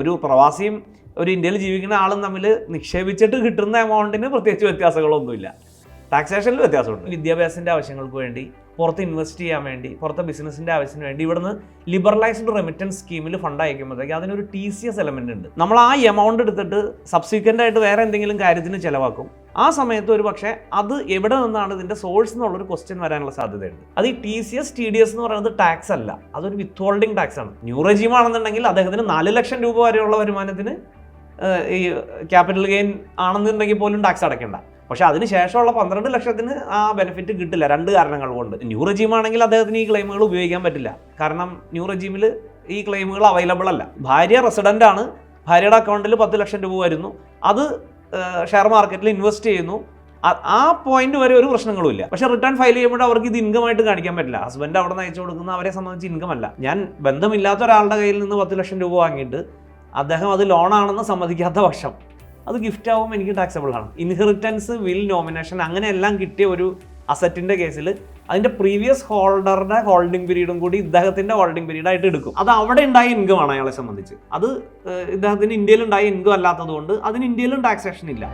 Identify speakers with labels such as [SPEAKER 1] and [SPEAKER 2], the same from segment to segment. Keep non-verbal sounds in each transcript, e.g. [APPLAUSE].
[SPEAKER 1] ഒരു പ്രവാസിയും ഒരു ഇന്ത്യയിൽ ജീവിക്കുന്ന ആളും തമ്മിൽ നിക്ഷേപിച്ചിട്ട് കിട്ടുന്ന എമൗണ്ടിന് പ്രത്യേകിച്ച് വ്യത്യാസങ്ങളൊന്നുമില്ല. ടാക്സേഷനിൽ വ്യത്യാസമുണ്ട്. വിദ്യാഭ്യാസത്തിന്റെ ആവശ്യങ്ങൾക്ക് വേണ്ടി പുറത്ത് ഇൻവെസ്റ്റ് ചെയ്യാൻ വേണ്ടി പുറത്തെ ബിസിനസിന്റെ ആവശ്യത്തിന് വേണ്ടി ഇവിടുന്ന് ലിബറലൈസ്ഡ് റെമിറ്റൻസ് സ്കീമിൽ ഫണ്ട് അയക്കുമ്പോഴത്തേക്ക് അതിനൊരു ടി സി എസ് എലമെന്റ് ഉണ്ട്. നമ്മൾ ആ എമൗണ്ട് എടുത്തിട്ട് സബ്സിക്വന്റ് ആയിട്ട് വേറെ എന്തെങ്കിലും കാര്യത്തിന് ചിലവാക്കും. ആ സമയത്ത് ഒരു പക്ഷേ അത് എവിടെ നിന്നാണ് ഇതിന്റെ സോഴ്സ് എന്നുള്ളൊരു ക്വസ്റ്റ്യൻ വരാനുള്ള സാധ്യതയുണ്ട്. അത് ഈ T C S T D S എന്ന് പറയുന്നത് ടാക്സ് അല്ല. അതൊരു വിത്ത് ഹോൾഡിംഗ് ടാക്സ് ആണ്. ന്യൂ റെജീം ആണെന്നുണ്ടെങ്കിൽ അദ്ദേഹത്തിന് നാല് ലക്ഷം രൂപ വരെയുള്ള വരുമാനത്തിന് ഈ ക്യാപിറ്റൽ ഗെയിൻ ആണെന്നുണ്ടെങ്കിൽ പോലും ടാക്സ് അടയ്ക്കണ്ട. പക്ഷെ അതിന് ശേഷമുള്ള പന്ത്രണ്ട് ലക്ഷത്തിന് ആ ബെനിഫിറ്റ് കിട്ടില്ല രണ്ട് കാരണങ്ങൾ കൊണ്ട്. ന്യൂ റെജീം ആണെങ്കിൽ അദ്ദേഹത്തിന് ഈ ക്ലെയിമുകൾ ഉപയോഗിക്കാൻ പറ്റില്ല. കാരണം ന്യൂ റെജീമിൽ ഈ ക്ലെയിമുകൾ അവൈലബിൾ അല്ല. ഭാര്യ റെസിഡന്റ് ആണ്. ഭാര്യയുടെ അക്കൗണ്ടിൽ പത്ത് ലക്ഷം രൂപ വരുന്നു. അത് ഷെയർ മാർക്കറ്റിൽ ഇൻവെസ്റ്റ് ചെയ്യുന്നു. ആ- പോയിന്റ് വരെ ഒരു പ്രശ്നങ്ങളും ഇല്ല. പക്ഷെ റിട്ടേൺ ഫയൽ ചെയ്യുമ്പോൾ അവർക്ക് ഇത് ഇൻകം ആയിട്ട് കാണിക്കാൻ പറ്റില്ല. ഹസ്ബൻഡ് അവിടെ നിന്ന് അയച്ചു കൊടുക്കുന്ന അവരെ സംബന്ധിച്ച് ഇൻകം അല്ല. ഞാൻ ബന്ധമില്ലാത്ത ഒരാളുടെ കയ്യിൽ നിന്ന് പത്ത് ലക്ഷം രൂപ വാങ്ങിയിട്ട് അദ്ദേഹം അത് ലോണാണെന്ന് സമ്മതിക്കാത്ത പക്ഷം അത് ഗിഫ്റ്റ് ആവുമ്പോൾ എനിക്ക് ടാക്സബിൾ ആണ്. ഇൻഹെറിറ്റൻസ് വിൽ നോമിനേഷൻ അങ്ങനെ എല്ലാം കിട്ടിയ ഒരു അസറ്റിന്റെ കേസിൽ അതിന്റെ പ്രീവിയസ് ഹോൾഡറുടെ ഹോൾഡിംഗ് പീരീഡും കൂടി ഇദ്ദേഹത്തിന്റെ ഹോൾഡിംഗ് പീരീഡ് ആയിട്ട് എടുക്കും. അത് അവിടെ ഉണ്ടായ ഇൻകം ആണ് അയാളെ സംബന്ധിച്ച്. അത് ഇദ്ദേഹത്തിന് ഇന്ത്യയിൽ ഉണ്ടായ ഇൻകം അല്ലാത്തത് കൊണ്ട് അതിന് ഇന്ത്യയിലും ടാക്സേഷൻ ഇല്ല.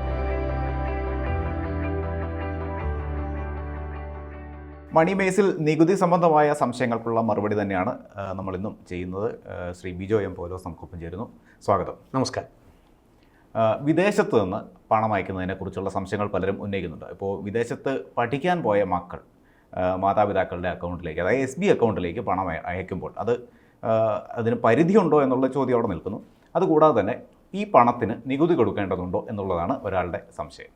[SPEAKER 2] മണി ബേസിൽ നികുതി സംബന്ധമായ സംശയങ്ങൾക്കുള്ള മറുപടി തന്നെയാണ് നമ്മൾ നമ്മളിന്നും ചെയ്യുന്നത്. ശ്രീ ബിജോ എം പോലോസ് നമുക്കൊപ്പം ചേരുന്നു. സ്വാഗതം.
[SPEAKER 1] നമസ്കാരം.
[SPEAKER 2] വിദേശത്ത് നിന്ന് പണം അയക്കുന്നതിനെക്കുറിച്ചുള്ള സംശയങ്ങൾ പലരും ഉന്നയിക്കുന്നുണ്ട്. ഇപ്പോൾ വിദേശത്ത് പഠിക്കാൻ പോയ മക്കൾ മാതാപിതാക്കളുടെ അക്കൗണ്ടിലേക്ക് അതായത് എസ് ബി അക്കൗണ്ടിലേക്ക് പണം അയക്കുമ്പോൾ അത് അതിന് പരിധിയുണ്ടോ എന്നുള്ള ചോദ്യം അവിടെ നിൽക്കുന്നു. അതുകൂടാതെ തന്നെ ഈ പണത്തിന് നികുതി കൊടുക്കേണ്ടതുണ്ടോ എന്നുള്ളതാണ് ഒരാളുടെ സംശയം.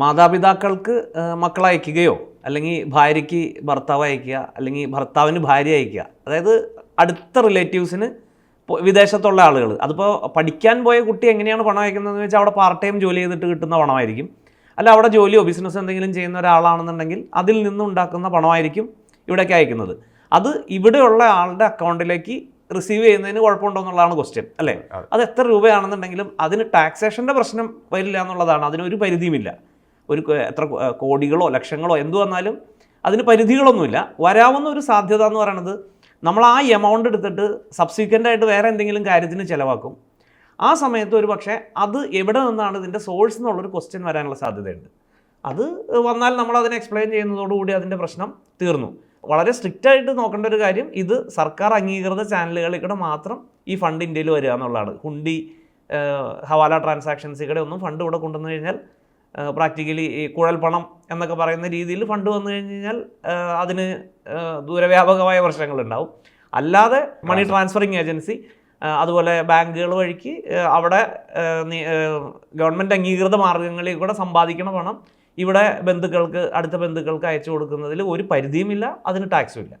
[SPEAKER 1] മാതാപിതാക്കൾക്ക് മക്കൾ അയക്കുകയോ അല്ലെങ്കിൽ ഭാര്യയ്ക്ക് ഭർത്താവ് അയക്കുക അല്ലെങ്കിൽ ഭർത്താവിന് ഭാര്യ അയക്കുക അതായത് അടുത്ത റിലേറ്റീവ്സിന് വിദേശത്തുള്ള ആളുകൾ അതിപ്പോൾ പഠിക്കാൻ പോയ കുട്ടി എങ്ങനെയാണ് പണം അയക്കുന്നതെന്ന് വെച്ചാൽ അവിടെ പാർട്ട് ടൈം ജോലി ചെയ്തിട്ട് കിട്ടുന്ന പണമായിരിക്കും. അല്ല അവിടെ ജോലിയോ ബിസിനസ് എന്തെങ്കിലും ചെയ്യുന്ന ഒരാളാണെന്നുണ്ടെങ്കിൽ അതിൽ നിന്നുണ്ടാക്കുന്ന പണമായിരിക്കും ഇവിടേക്ക് അയക്കുന്നത്. അത് ഇവിടെയുള്ള ആളുടെ അക്കൗണ്ടിലേക്ക് റിസീവ് ചെയ്യുന്നതിന് കുഴപ്പമുണ്ടോ എന്നുള്ളതാണ് ക്വസ്റ്റ്യൻ അല്ലേ?
[SPEAKER 2] അത്.
[SPEAKER 1] എത്ര രൂപയാണെന്നുണ്ടെങ്കിലും അതിന് ടാക്സേഷന്റെ പ്രശ്നം വരില്ല എന്നുള്ളതാണ്. അതിനൊരു പരിധിയുമില്ല. ഒരു എത്ര കോടികളോ ലക്ഷങ്ങളോ എന്തു വന്നാലും അതിന് പരിധികളൊന്നുമില്ല. വരാവുന്ന ഒരു സാധ്യത എന്ന് പറയുന്നത് നമ്മൾ ആ എമൗണ്ട് എടുത്തിട്ട് സബ്സിക്വന്റ് ആയിട്ട് വേറെ എന്തെങ്കിലും കാര്യത്തിന് ചിലവാക്കും. ആ സമയത്ത് ഒരു പക്ഷേ അത് എവിടെ നിന്നാണ് ഇതിന്റെ സോഴ്സ് എന്നുള്ളൊരു ക്വസ്റ്റ്യൻ വരാനുള്ള സാധ്യതയുണ്ട്. അത് വന്നാൽ നമ്മൾ അതിനെ എക്സ്പ്ലെയിൻ ചെയ്യുന്നതോടുകൂടി അതിന്റെ പ്രശ്നം തീർന്നു. വളരെ സ്ട്രിക്റ്റ് ആയിട്ട് നോക്കേണ്ട ഒരു കാര്യം ഇത് സർക്കാർ അംഗീകൃത ചാനലുകളിൽ കൂടെ മാത്രം ഈ ഫണ്ട് ഇന്ത്യയിൽ വരിക എന്നുള്ളതാണ്. ഹുണ്ടി ഹവാല ട്രാൻസാക്ഷൻസിൽ കൂടെ ഒന്നും ഫണ്ട് ഇവിടെ കൊണ്ടുവന്നു കഴിഞ്ഞാൽ പ്രാക്ടിക്കലി ഈ കുഴൽ പണം എന്നൊക്കെ പറയുന്ന രീതിയിൽ ഫണ്ട് വന്നു കഴിഞ്ഞ് കഴിഞ്ഞാൽ അതിന് ദൂരവ്യാപകമായ പ്രശ്നങ്ങളുണ്ടാവും. അല്ലാതെ മണി ട്രാൻസ്ഫറിങ് ഏജൻസി അതുപോലെ ബാങ്കുകൾ വഴിക്ക് അവിടെ ഗവൺമെന്റ് അംഗീകൃത മാർഗങ്ങളിൽ കൂടെ സമ്പാദിക്കണ പണം ഇവിടെ ബന്ധുക്കൾക്ക് അടുത്ത ബന്ധുക്കൾക്ക് അയച്ചു കൊടുക്കുന്നതിൽ ഒരു പരിധിയുമില്ല അതിന് ടാക്സും ഇല്ല.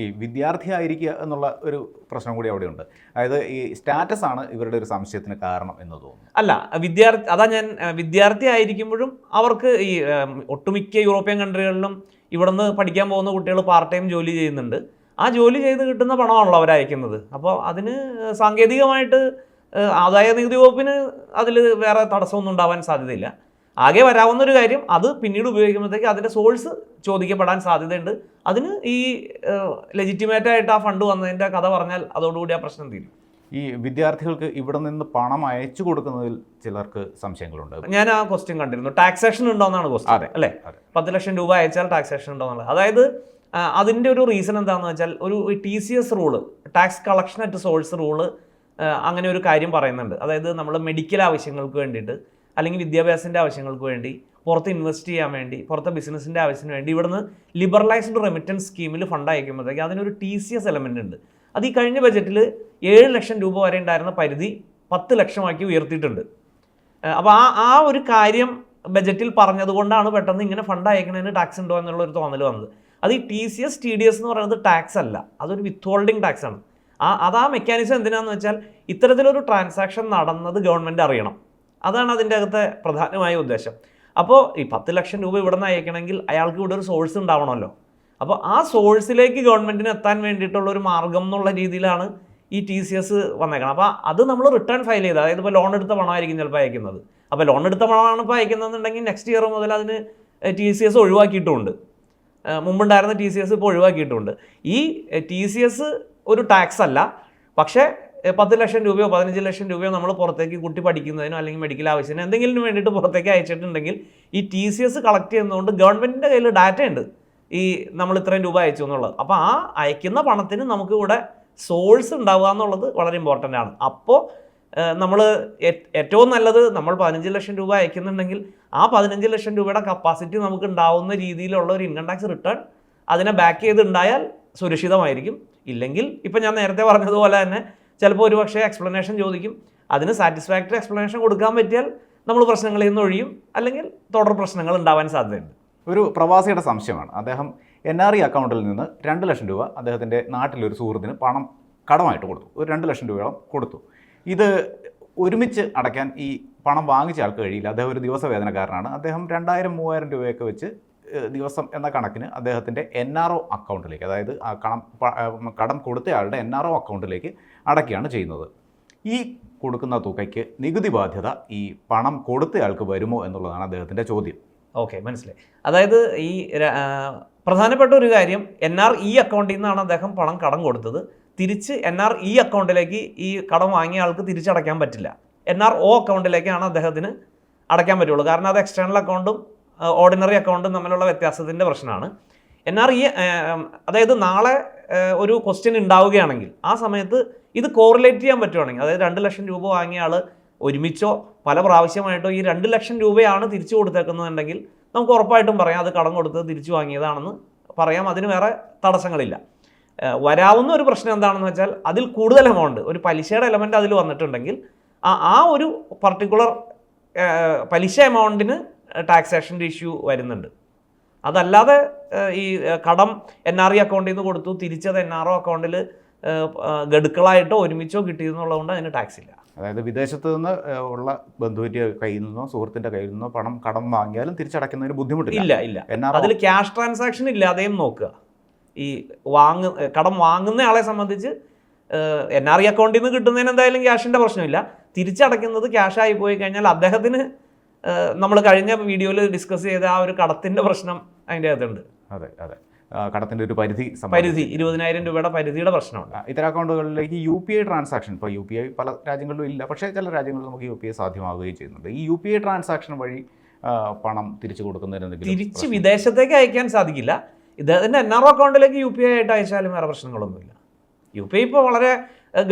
[SPEAKER 2] ഈ വിദ്യാർത്ഥി ആയിരിക്കുക എന്നുള്ള ഒരു പ്രശ്നം കൂടി അവിടെയുണ്ട്. അതായത് ഈ സ്റ്റാറ്റസ് ആണ് ഇവരുടെ ഒരു സംശയത്തിന് കാരണം എന്ന് തോന്നുന്നു.
[SPEAKER 1] അല്ല വിദ്യാർത്ഥി അതാ ഞാൻ വിദ്യാർത്ഥി ആയിരിക്കുമ്പോഴും അവർക്ക് ഈ ഒട്ടുമിക്ക യൂറോപ്യൻ കൺട്രികളിലും ഇവിടുന്ന് പഠിക്കാൻ പോകുന്ന കുട്ടികൾ പാർട്ട് ടൈം ജോലി ചെയ്യുന്നുണ്ട്. ആ ജോലി ചെയ്ത് കിട്ടുന്ന പണമാണല്ലോ അവർ അയക്കുന്നത് അപ്പോൾ അതിന് സാങ്കേതികമായിട്ട് ആദായ നികുതി വകുപ്പിന് അതിൽ വേറെ തടസ്സമൊന്നും ഉണ്ടാവാൻ സാധ്യതയില്ല. ആകെ വരാവുന്ന ഒരു കാര്യം അത് പിന്നീട് ഉപയോഗിക്കുമ്പോഴത്തേക്ക് അതിന്റെ സോഴ്സ് ചോദിക്കപ്പെടാൻ സാധ്യതയുണ്ട്. അതിന് ഈ ലെജിറ്റിമേറ്റ് ആയിട്ട് ആ ഫണ്ട് വന്നതിന്റെ കഥ പറഞ്ഞാൽ അതോടുകൂടി ആ പ്രശ്നം തീരും.
[SPEAKER 2] ഈ വിദ്യാർത്ഥികൾക്ക് ഇവിടെ നിന്ന് പണം അയച്ചു കൊടുക്കുന്നതിൽ ചിലർക്ക് സംശയങ്ങളുണ്ട്.
[SPEAKER 1] ഞാൻ ആ ക്വസ്റ്റ്യൻ കണ്ടിരുന്നു. ടാക്സേഷൻ ഉണ്ടോ എന്നാണ്
[SPEAKER 2] അതെ.
[SPEAKER 1] അല്ലേ. പത്ത് ലക്ഷം രൂപ അയച്ചാൽ ടാക്സേഷൻ ഉണ്ടോ എന്നുള്ളത് അതായത് അതിന്റെ അതിന്റെ ഒരു റീസൺ എന്താണെന്ന് വെച്ചാൽ ഒരു T C S rule tax collection at source rule അങ്ങനെ ഒരു കാര്യം പറയുന്നുണ്ട്. അതായത് നമ്മൾ മെഡിക്കൽ ആവശ്യങ്ങൾക്ക് വേണ്ടിയിട്ട് അല്ലെങ്കിൽ വിദ്യാഭ്യാസത്തിന്റെ ആവശ്യങ്ങൾക്ക് വേണ്ടി പുറത്ത് ഇൻവെസ്റ്റ് ചെയ്യാൻ വേണ്ടി പുറത്തെ ബിസിനസ്സിന്റെ ആവശ്യത്തിന് വേണ്ടി ഇവിടുന്ന് ലിബറലൈസ്ഡ് റെമിറ്റൻസ് സ്കീമിൽ ഫണ്ട് അയക്കുമ്പോഴത്തേക്ക് അതിനൊരു ടി സി എസ് എലമെന്റ് ഉണ്ട്. അത് ഈ കഴിഞ്ഞ ബജറ്റിൽ ഏഴ് ലക്ഷം രൂപ വരെ ഉണ്ടായിരുന്ന പരിധി പത്ത് ലക്ഷമാക്കി ഉയർത്തിയിട്ടുണ്ട്. അപ്പോൾ ആ ആ ഒരു കാര്യം ബജറ്റിൽ പറഞ്ഞതുകൊണ്ടാണ് പെട്ടെന്ന് ഇങ്ങനെ ഫണ്ട് അയക്കുന്നതിന് ടാക്സ് ഉണ്ടോ എന്നുള്ള ഒരു തോന്നൽ വന്നത്. അത് ഈ T C S T D S എന്ന് പറയുന്നത് ടാക്സ് അല്ല. അതൊരു വിത്ത് ഹോൾഡിംഗ് ടാക്സ് ആണ്. ആ അത് ആ മെക്കാനിസം എന്തിനാന്ന് വെച്ചാൽ ഇത്തരത്തിലൊരു ട്രാൻസാക്ഷൻ നടന്നത് ഗവൺമെന്റ് അറിയണം. അതാണ് അതിന്റെ അകത്തെ പ്രധാനമായ ഉദ്ദേശം. അപ്പോൾ ഈ പത്ത് ലക്ഷം രൂപ ഇവിടെ നിന്ന് അയക്കണമെങ്കിൽ അയാൾക്ക് ഇവിടെ ഒരു സോഴ്സ് ഉണ്ടാവണമല്ലോ. അപ്പോൾ ആ സോഴ്സിലേക്ക് ഗവൺമെന്റിന് എത്താൻ വേണ്ടിയിട്ടുള്ള ഒരു മാർഗം എന്നുള്ള രീതിയിലാണ് ഈ ടി സി എസ് വന്നേക്കണം അപ്പോൾ അത് നമ്മൾ റിട്ടേൺ ഫയൽ ചെയ്ത് അതായത് ഇപ്പോൾ ലോൺ എടുത്ത പണമായിരിക്കും ചിലപ്പോൾ അയക്കുന്നത്. അപ്പോൾ ലോൺ എടുത്ത പണമാണ് ഇപ്പോൾ അയക്കുന്നതെന്നുണ്ടെങ്കിൽ നെക്സ്റ്റ് ഇയർ മുതൽ അതിന് ടി സി എസ് ഒഴിവാക്കിയിട്ടുമുണ്ട് ഏഹ് മുമ്പുണ്ടായിരുന്ന ടി സി എസ് ഇപ്പോൾ ഒഴിവാക്കിയിട്ടുണ്ട്. ഈ ടി സി എസ് ഒരു ടാക്സ് അല്ല. പക്ഷേ പത്ത് ലക്ഷം രൂപയോ പതിനഞ്ച് ലക്ഷം രൂപയോ നമ്മൾ പുറത്തേക്ക് കുട്ടി പഠിക്കുന്നതിനോ അല്ലെങ്കിൽ മെഡിക്കൽ ആവശ്യത്തിന് എന്തെങ്കിലും വേണ്ടിയിട്ട് പുറത്തേക്ക് അയച്ചിട്ടുണ്ടെങ്കിൽ ഈ ടി സി എസ് കളക്ട് ചെയ്യുന്നതുകൊണ്ട് ഗവൺമെന്റിന്റെ കയ്യിൽ ഡാറ്റ ഉണ്ട്. ഈ നമ്മൾ ഇത്രയും രൂപ അയച്ചു എന്നുള്ളത്. അപ്പോൾ ആ അയക്കുന്ന പണത്തിന് നമുക്ക് ഇവിടെ സോഴ്സ് ഉണ്ടാവുക എന്നുള്ളത് വളരെ ഇമ്പോർട്ടന്റ് ആണ്. അപ്പോൾ നമ്മൾ ഏറ്റവും നല്ലത് നമ്മൾ പതിനഞ്ച് ലക്ഷം രൂപ അയക്കുന്നുണ്ടെങ്കിൽ ആ പതിനഞ്ച് ലക്ഷം രൂപയുടെ കപ്പാസിറ്റി നമുക്ക് ഉണ്ടാവുന്ന രീതിയിലുള്ള ഒരു ഇൻകം ടാക്സ് റിട്ടേൺ അതിനെ ബാക്ക് ചെയ്തുണ്ടായാൽ സുരക്ഷിതമായിരിക്കും. ഇല്ലെങ്കിൽ ഇപ്പം ഞാൻ നേരത്തെ പറഞ്ഞതുപോലെ തന്നെ ചിലപ്പോൾ ഒരു പക്ഷേ എക്സ്പ്ലനേഷൻ ചോദിക്കും. അതിന് സാറ്റിസ്ഫാക്ടറി എക്സ്പ്ലനേഷൻ കൊടുക്കാൻ പറ്റിയാൽ നമ്മൾ പ്രശ്നങ്ങളിൽ നിന്ന് ഒഴിയും. അല്ലെങ്കിൽ തുടർ പ്രശ്നങ്ങൾ ഉണ്ടാവാൻ സാധ്യതയുണ്ട്.
[SPEAKER 2] ഒരു പ്രവാസിയുടെ സംശയമാണ്. അദ്ദേഹം എൻ ആർ ഇ അക്കൗണ്ടിൽ നിന്ന് രണ്ട് ലക്ഷം രൂപ അദ്ദേഹത്തിന്റെ നാട്ടിലൊരു സുഹൃത്തിന് പണം കടമായിട്ട് കൊടുത്തു. ഒരു രണ്ട് ലക്ഷം രൂപയോളം കൊടുത്തു. ഇത് ഒരുമിച്ച് അടയ്ക്കാൻ ഈ പണം വാങ്ങിച്ച ആൾക്ക് കഴിയില്ല. അദ്ദേഹം ഒരു ദിവസ വേദനക്കാരനാണ് അദ്ദേഹം രണ്ടായിരം മൂവായിരം രൂപയൊക്കെ വെച്ച് ദിവസം എന്ന കണക്കിന് അദ്ദേഹത്തിന്റെ എൻ ആർ ഒ അക്കൗണ്ടിലേക്ക് അതായത് ആ കടം കടം കൊടുത്തയാളുടെ എൻ ആർ ഒ അക്കൗണ്ടിലേക്ക് അടയ്ക്കുകയാണ് ചെയ്യുന്നത്. ഈ കൊടുക്കുന്ന തുകയ്ക്ക് നികുതി ബാധ്യത ഈ പണം കൊടുത്തയാൾക്ക് വരുമോ എന്നുള്ളതാണ് അദ്ദേഹത്തിന്റെ ചോദ്യം.
[SPEAKER 1] ഓക്കെ മനസ്സിലായി. അതായത് ഈ പ്രധാനപ്പെട്ട ഒരു കാര്യം എൻ ആർ ഇ അക്കൗണ്ടിൽ നിന്നാണ് അദ്ദേഹം പണം കടം കൊടുത്തത്. തിരിച്ച് എൻ ആർ ഇ അക്കൗണ്ടിലേക്ക് ഈ കടം വാങ്ങിയ ആൾക്ക് തിരിച്ചടയ്ക്കാൻ പറ്റില്ല. എൻ ആർ ഒ അക്കൗണ്ടിലേക്കാണ് അദ്ദേഹത്തിന് അടയ്ക്കാൻ പറ്റുള്ളൂ. കാരണം അത് എക്സ്റ്റേണൽ അക്കൗണ്ടും ഓർഡിനറി അക്കൗണ്ടും തമ്മിലുള്ള വ്യത്യാസത്തിന്റെ പ്രശ്നമാണ്. എൻ ആർ ഇ അതായത് നാളെ ഒരു ക്വസ്റ്റ്യൻ ഉണ്ടാവുകയാണെങ്കിൽ ആ സമയത്ത് ഇത് കോറിലേറ്റ് ചെയ്യാൻ പറ്റുവാണെങ്കിൽ അതായത് രണ്ട് ലക്ഷം രൂപ വാങ്ങിയ ആൾ ഒരുമിച്ചോ പല പ്രാവശ്യമായിട്ടോ ഈ രണ്ട് ലക്ഷം രൂപയാണ് തിരിച്ചു കൊടുത്തേക്കുന്നതെന്നുണ്ടെങ്കിൽ നമുക്ക് ഉറപ്പായിട്ടും പറയാം അത് കടം കൊടുത്ത് തിരിച്ചു വാങ്ങിയതാണെന്ന് പറയാം. അതിന് വേറെ തടസ്സങ്ങളില്ല. വരാവുന്ന ഒരു പ്രശ്നം എന്താണെന്ന് വെച്ചാൽ അതിൽ കൂടുതൽ എമൗണ്ട് ഒരു പലിശയുടെ എലമെന്റ് അതിൽ വന്നിട്ടുണ്ടെങ്കിൽ ആ ആ ഒരു പർട്ടിക്കുലർ പലിശ എമൗണ്ടിന് ടാക്സേഷന്റെ ഇഷ്യൂ വരുന്നുണ്ട്. അതല്ലാതെ ഈ കടം എൻ ആർ ഇ അക്കൗണ്ടിൽ നിന്ന് കൊടുത്തു തിരിച്ചത് എൻ ആർ ഒ അക്കൗണ്ടിൽ ഗഡുക്കളായിട്ടോ ഒരുമിച്ചോ കിട്ടിയെന്നുള്ളതുകൊണ്ട് അതിന് ടാക്സ് ഇല്ല.
[SPEAKER 2] അതായത് വിദേശത്ത് നിന്ന് ഉള്ള ബന്ധുവിന്റെ കയ്യിൽ നിന്നോ സുഹൃത്തിന്റെ കയ്യിൽ നിന്നോ പണം കടം വാങ്ങിയാലും തിരിച്ചടയ്ക്കുന്നതിന് ബുദ്ധിമുട്ടില്ല.
[SPEAKER 1] ഇല്ല ഇല്ല. അതിൽ ക്യാഷ് ട്രാൻസാക്ഷൻ ഇല്ലാതെയും നോക്കുക. ഈ വാങ്ങ കടം വാങ്ങുന്ന ആളെ സംബന്ധിച്ച് എൻ ആർ ഇ അക്കൗണ്ടിൽ നിന്ന് കിട്ടുന്നതിന് എന്തായാലും ക്യാഷിന്റെ പ്രശ്നമില്ല. തിരിച്ചടയ്ക്കുന്നത് ക്യാഷ് ആയി പോയി കഴിഞ്ഞാൽ അദ്ദേഹത്തിന് നമ്മൾ കഴിഞ്ഞ വീഡിയോയിൽ ഡിസ്കസ് ചെയ്ത ആ ഒരു കടത്തിന്റെ പ്രശ്നം അതിന്റെ അകത്തുണ്ട്.
[SPEAKER 2] അതെ അതെ. കടത്തിന്റെ ഒരു പരിധി
[SPEAKER 1] പരിധി ഇരുപതിനായിരം രൂപയുടെ പരിധിയുടെ പ്രശ്നമുണ്ട്.
[SPEAKER 2] ഇത്തരം അക്കൗണ്ടുകളിലേക്ക് യു പി ഐ ട്രാൻസാക്ഷൻ ഇപ്പോൾ യു പി ഐ പല രാജ്യങ്ങളിലും ഇല്ല പക്ഷേ ചില രാജ്യങ്ങളിൽ നമുക്ക് യു പി ഐ സാധ്യമാവുകയും ചെയ്യുന്നുണ്ട്. ഈ യു പി ഐ ട്രാൻസാക്ഷൻ വഴി പണം തിരിച്ചു കൊടുക്കുന്നതിന്
[SPEAKER 1] തിരിച്ച് വിദേശത്തേക്ക് അയക്കാൻ സാധിക്കില്ല. ഇദ്ദേഹത്തിന്റെ എൻ ആർ ഒ അക്കൗണ്ടിലേക്ക് യു പി ഐ ആയിട്ട് അയച്ചാലും വേറെ പ്രശ്നങ്ങളൊന്നുമില്ല. യു പി ഐ ഇപ്പോൾ വളരെ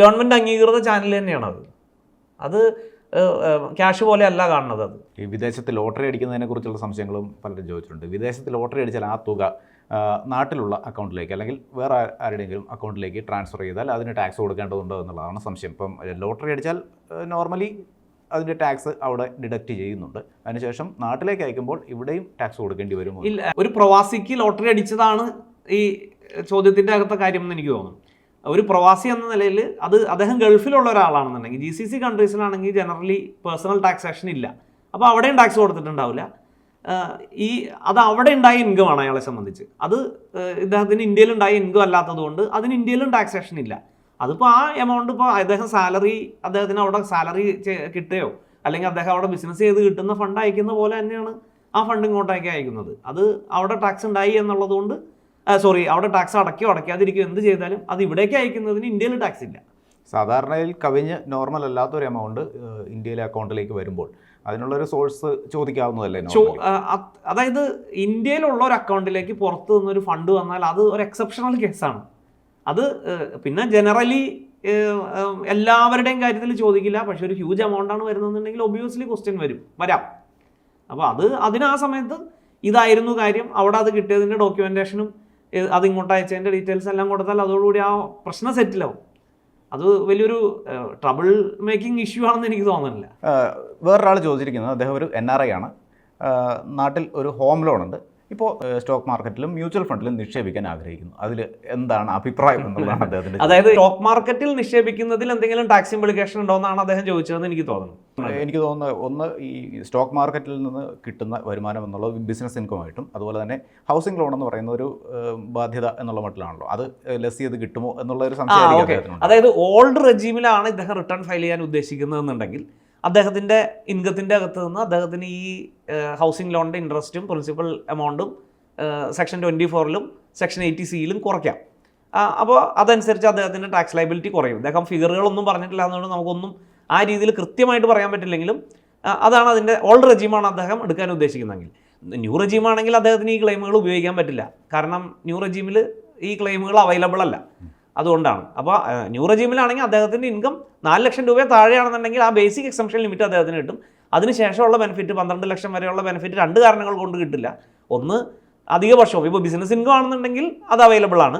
[SPEAKER 1] ഗവൺമെന്റ് അംഗീകൃത ചാനൽ തന്നെയാണ് അത് അത് ക്യാഷ് പോലെ അല്ല കാണുന്നത് അത്.
[SPEAKER 2] ഈ വിദേശത്ത് ലോട്ടറി അടിക്കുന്നതിനെ കുറിച്ചുള്ള സംശയങ്ങളും പലരും ചോദിച്ചിട്ടുണ്ട്. വിദേശത്ത് ലോട്ടറി അടിച്ചാൽ ആ തുക നാട്ടിലുള്ള അക്കൗണ്ടിലേക്ക് അല്ലെങ്കിൽ വേറെ ആരുടെയെങ്കിലും അക്കൗണ്ടിലേക്ക് ട്രാൻസ്ഫർ ചെയ്താൽ അതിന് ടാക്സ് കൊടുക്കേണ്ടതുണ്ടോ എന്നുള്ളതാണ് സംശയം. ഇപ്പം ലോട്ടറി അടിച്ചാൽ നോർമലി അതിന്റെ ടാക്സ് അവിടെ ഡിഡക്റ്റ് ചെയ്യുന്നുണ്ട്. അതിനുശേഷം നാട്ടിലേക്ക് അയക്കുമ്പോൾ ഇവിടെയും ടാക്സ് കൊടുക്കേണ്ടി വരുമോ
[SPEAKER 1] ഇല്ല ഒരു പ്രവാസിക്ക് ലോട്ടറി അടിച്ചതാണ് ഈ ചോദ്യത്തിന്റെ അകത്തെ കാര്യം എന്ന് എനിക്ക് തോന്നുന്നു. ഒരു പ്രവാസി എന്ന നിലയിൽ അത് അദ്ദേഹം ഗൾഫിലുള്ള ഒരാളാണെന്നുണ്ടെങ്കിൽ ജി സി സി കൺട്രീസിലാണെങ്കിൽ ജനറലി പേഴ്സണൽ ടാക്സേഷൻ ഇല്ല. അപ്പോൾ അവിടെയും ടാക്സ് കൊടുത്തിട്ടുണ്ടാവില്ല. ഈ അത് അവിടെ ഉണ്ടായ ഇൻകം ആണ് അയാളെ സംബന്ധിച്ച്. അത് ഇദ്ദേഹത്തിന് ഇന്ത്യയിൽ ഉണ്ടായ ഇൻകം അല്ലാത്തത് കൊണ്ട് അതിന് ഇന്ത്യയിലും ടാക്സേഷൻ ഇല്ല. അതിപ്പോൾ ആ എമൗണ്ട് ഇപ്പോൾ അദ്ദേഹം സാലറി അദ്ദേഹത്തിന് അവിടെ സാലറി കിട്ടുകയോ അല്ലെങ്കിൽ അദ്ദേഹം അവിടെ ബിസിനസ് ചെയ്ത് കിട്ടുന്ന ഫണ്ട് അയക്കുന്ന പോലെ തന്നെയാണ് ആ ഫണ്ട് ഇങ്ങോട്ടേക്ക് അയക്കുന്നത്. അത് അവിടെ ടാക്സ് ഉണ്ടായി എന്നുള്ളത് കൊണ്ട് സോറി അവിടെ ടാക്സ് അടയ്ക്കോ അടയ്ക്കാതിരിക്കുകയോ എന്ത് ചെയ്താലും അത് ഇവിടേക്ക് അയക്കുന്നതിന് ഇന്ത്യയിൽ ടാക്സ് ഇല്ല.
[SPEAKER 2] സാധാരണയിൽ കവിഞ്ഞ് നോർമൽ അല്ലാത്തൊരു എമൗണ്ട് ഇന്ത്യയിലെ അക്കൗണ്ടിലേക്ക് വരുമ്പോൾ അതിനുള്ളൊരു സോഴ്സ് ചോദിക്കാവുന്നതല്ലേ
[SPEAKER 1] അതായത് ഇന്ത്യയിലുള്ള ഒരു അക്കൗണ്ടിലേക്ക് പുറത്ത് നിന്നൊരു ഫണ്ട് വന്നാൽ അത് ഒരു എക്സെപ്ഷണൽ കേസാണ് അത് പിന്നെ ജനറലി എല്ലാവരുടെയും കാര്യത്തിൽ ചോദിക്കില്ല. പക്ഷെ ഒരു ഹ്യൂജ് എമൗണ്ട് ആണ് വരുന്നതെന്നുണ്ടെങ്കിൽ ഒബിയസ്ലി ക്വസ്റ്റ്യൻ വരും. വരാം. അപ്പോൾ അത് അതിന് ആ സമയത്ത് ഇതായിരുന്നു കാര്യം. അവിടെ അത് കിട്ടിയതിന്റെ ഡോക്യുമെന്റേഷനും അത് ഇങ്ങോട്ട് അയച്ചതിന്റെ ഡീറ്റെയിൽസ് എല്ലാം കൊടുത്താൽ അതോടുകൂടി ആ പ്രശ്നം സെറ്റിലാവും അത് വലിയൊരു ട്രബിൾ മേക്കിംഗ് ഇഷ്യൂ ആണെന്ന് എനിക്ക് തോന്നുന്നില്ല.
[SPEAKER 2] വേറൊരാൾ ചോദിച്ചിരിക്കുന്നത് അദ്ദേഹം ഒരു എൻ ആർ ഐ ആണ്. നാട്ടിൽ ഒരു ഹോം ലോൺ ഉണ്ട്. ഇപ്പോൾ സ്റ്റോക്ക് മാർക്കറ്റിലും മ്യൂച്വൽ ഫണ്ടിലും നിക്ഷേപിക്കാൻ ആഗ്രഹിക്കുന്നു. അതിൽ എന്താണ് അഭിപ്രായം എന്നുള്ളതാണ് [LAUGHS] അദ്ദേഹത്തിന്റെ
[SPEAKER 1] അതായത് സ്റ്റോക്ക് മാർക്കറ്റിൽ നിക്ഷേപിക്കുന്നതിൽ എന്തെങ്കിലും ടാക്സ് ഇംപ്ലിക്കേഷൻ ഉണ്ടോ എന്നാണ് അദ്ദേഹം ചോദിച്ചതെന്ന് എനിക്ക് തോന്നുന്നു.
[SPEAKER 2] എനിക്ക് തോന്നുന്നത് ഒന്ന് ഈ സ്റ്റോക്ക് മാർക്കറ്റിൽ നിന്ന് കിട്ടുന്ന വരുമാനം എന്നുള്ളത് ബിസിനസ് ഇൻകമായിട്ടും അതുപോലെ തന്നെ ഹൗസിംഗ് ലോൺ എന്ന് പറയുന്ന ഒരു ബാധ്യത എന്നുള്ള മട്ടിലാണല്ലോ. അത് ലെസ് ചെയ്ത് കിട്ടുമോ എന്നുള്ള ഒരു സംശയം
[SPEAKER 1] അതായത് ഓൾഡ് റെജീമിലാണ് ഇദ്ദേഹം റിട്ടേൺ ഫയൽ ചെയ്യാൻ ഉദ്ദേശിക്കുന്നതെന്നുണ്ടെങ്കിൽ അദ്ദേഹത്തിന്റെ ഇൻകത്തിന്റെ അകത്ത് നിന്ന് അദ്ദേഹത്തിന് ഈ ഹൗസിംഗ് ലോണിന്റെ ഇൻട്രസ്റ്റും പ്രിൻസിപ്പൽ എമൗണ്ടും സെക്ഷൻ ട്വന്റി ഫോറിലും സെക്ഷൻ എയ്റ്റി സിയിലും കുറയ്ക്കാം. അപ്പോൾ അതനുസരിച്ച് അദ്ദേഹത്തിന്റെ ടാക്സ് ലൈബിലിറ്റി കുറയും. അദ്ദേഹം ഫിഗറുകളൊന്നും പറഞ്ഞിട്ടില്ല എന്നുകൊണ്ട് നമുക്കൊന്നും ആ രീതിയിൽ കൃത്യമായിട്ട് പറയാൻ പറ്റില്ലെങ്കിലും അതാണ് അതിന്റെ ഓൾഡ് റെജീമാണ് അദ്ദേഹം എടുക്കാൻ ഉദ്ദേശിക്കുന്നതെങ്കിൽ. ന്യൂ റെജീമാണെങ്കിൽ അദ്ദേഹത്തിന് ഈ ക്ലെയിമുകൾ ഉപയോഗിക്കാൻ പറ്റില്ല. കാരണം ന്യൂ റെജീമിൽ ഈ ക്ലെയിമുകൾ അവൈലബിൾ അല്ല. അതുകൊണ്ടാണ്. അപ്പോൾ ന്യൂ റെജീമിലാണെങ്കിൽ അദ്ദേഹത്തിന്റെ ഇൻകം നാല് ലക്ഷം രൂപ താഴെയാണെന്നുണ്ടെങ്കിൽ ആ ബേസിക് എക്സംഷൻ ലിമിറ്റ് അദ്ദേഹത്തിന് കിട്ടും. അതിനുശേഷമുള്ള ബെനിഫിറ്റ് പന്ത്രണ്ട് ലക്ഷം വരെയുള്ള ബെനിഫിറ്റ് രണ്ട് കാരണങ്ങൾ കൊണ്ട് കിട്ടില്ല. ഒന്ന് അധിക വർഷവും. ഇപ്പോൾ ബിസിനസ് ഇൻകം ആണെന്നുണ്ടെങ്കിൽ അത് അവൈലബിൾ ആണ്.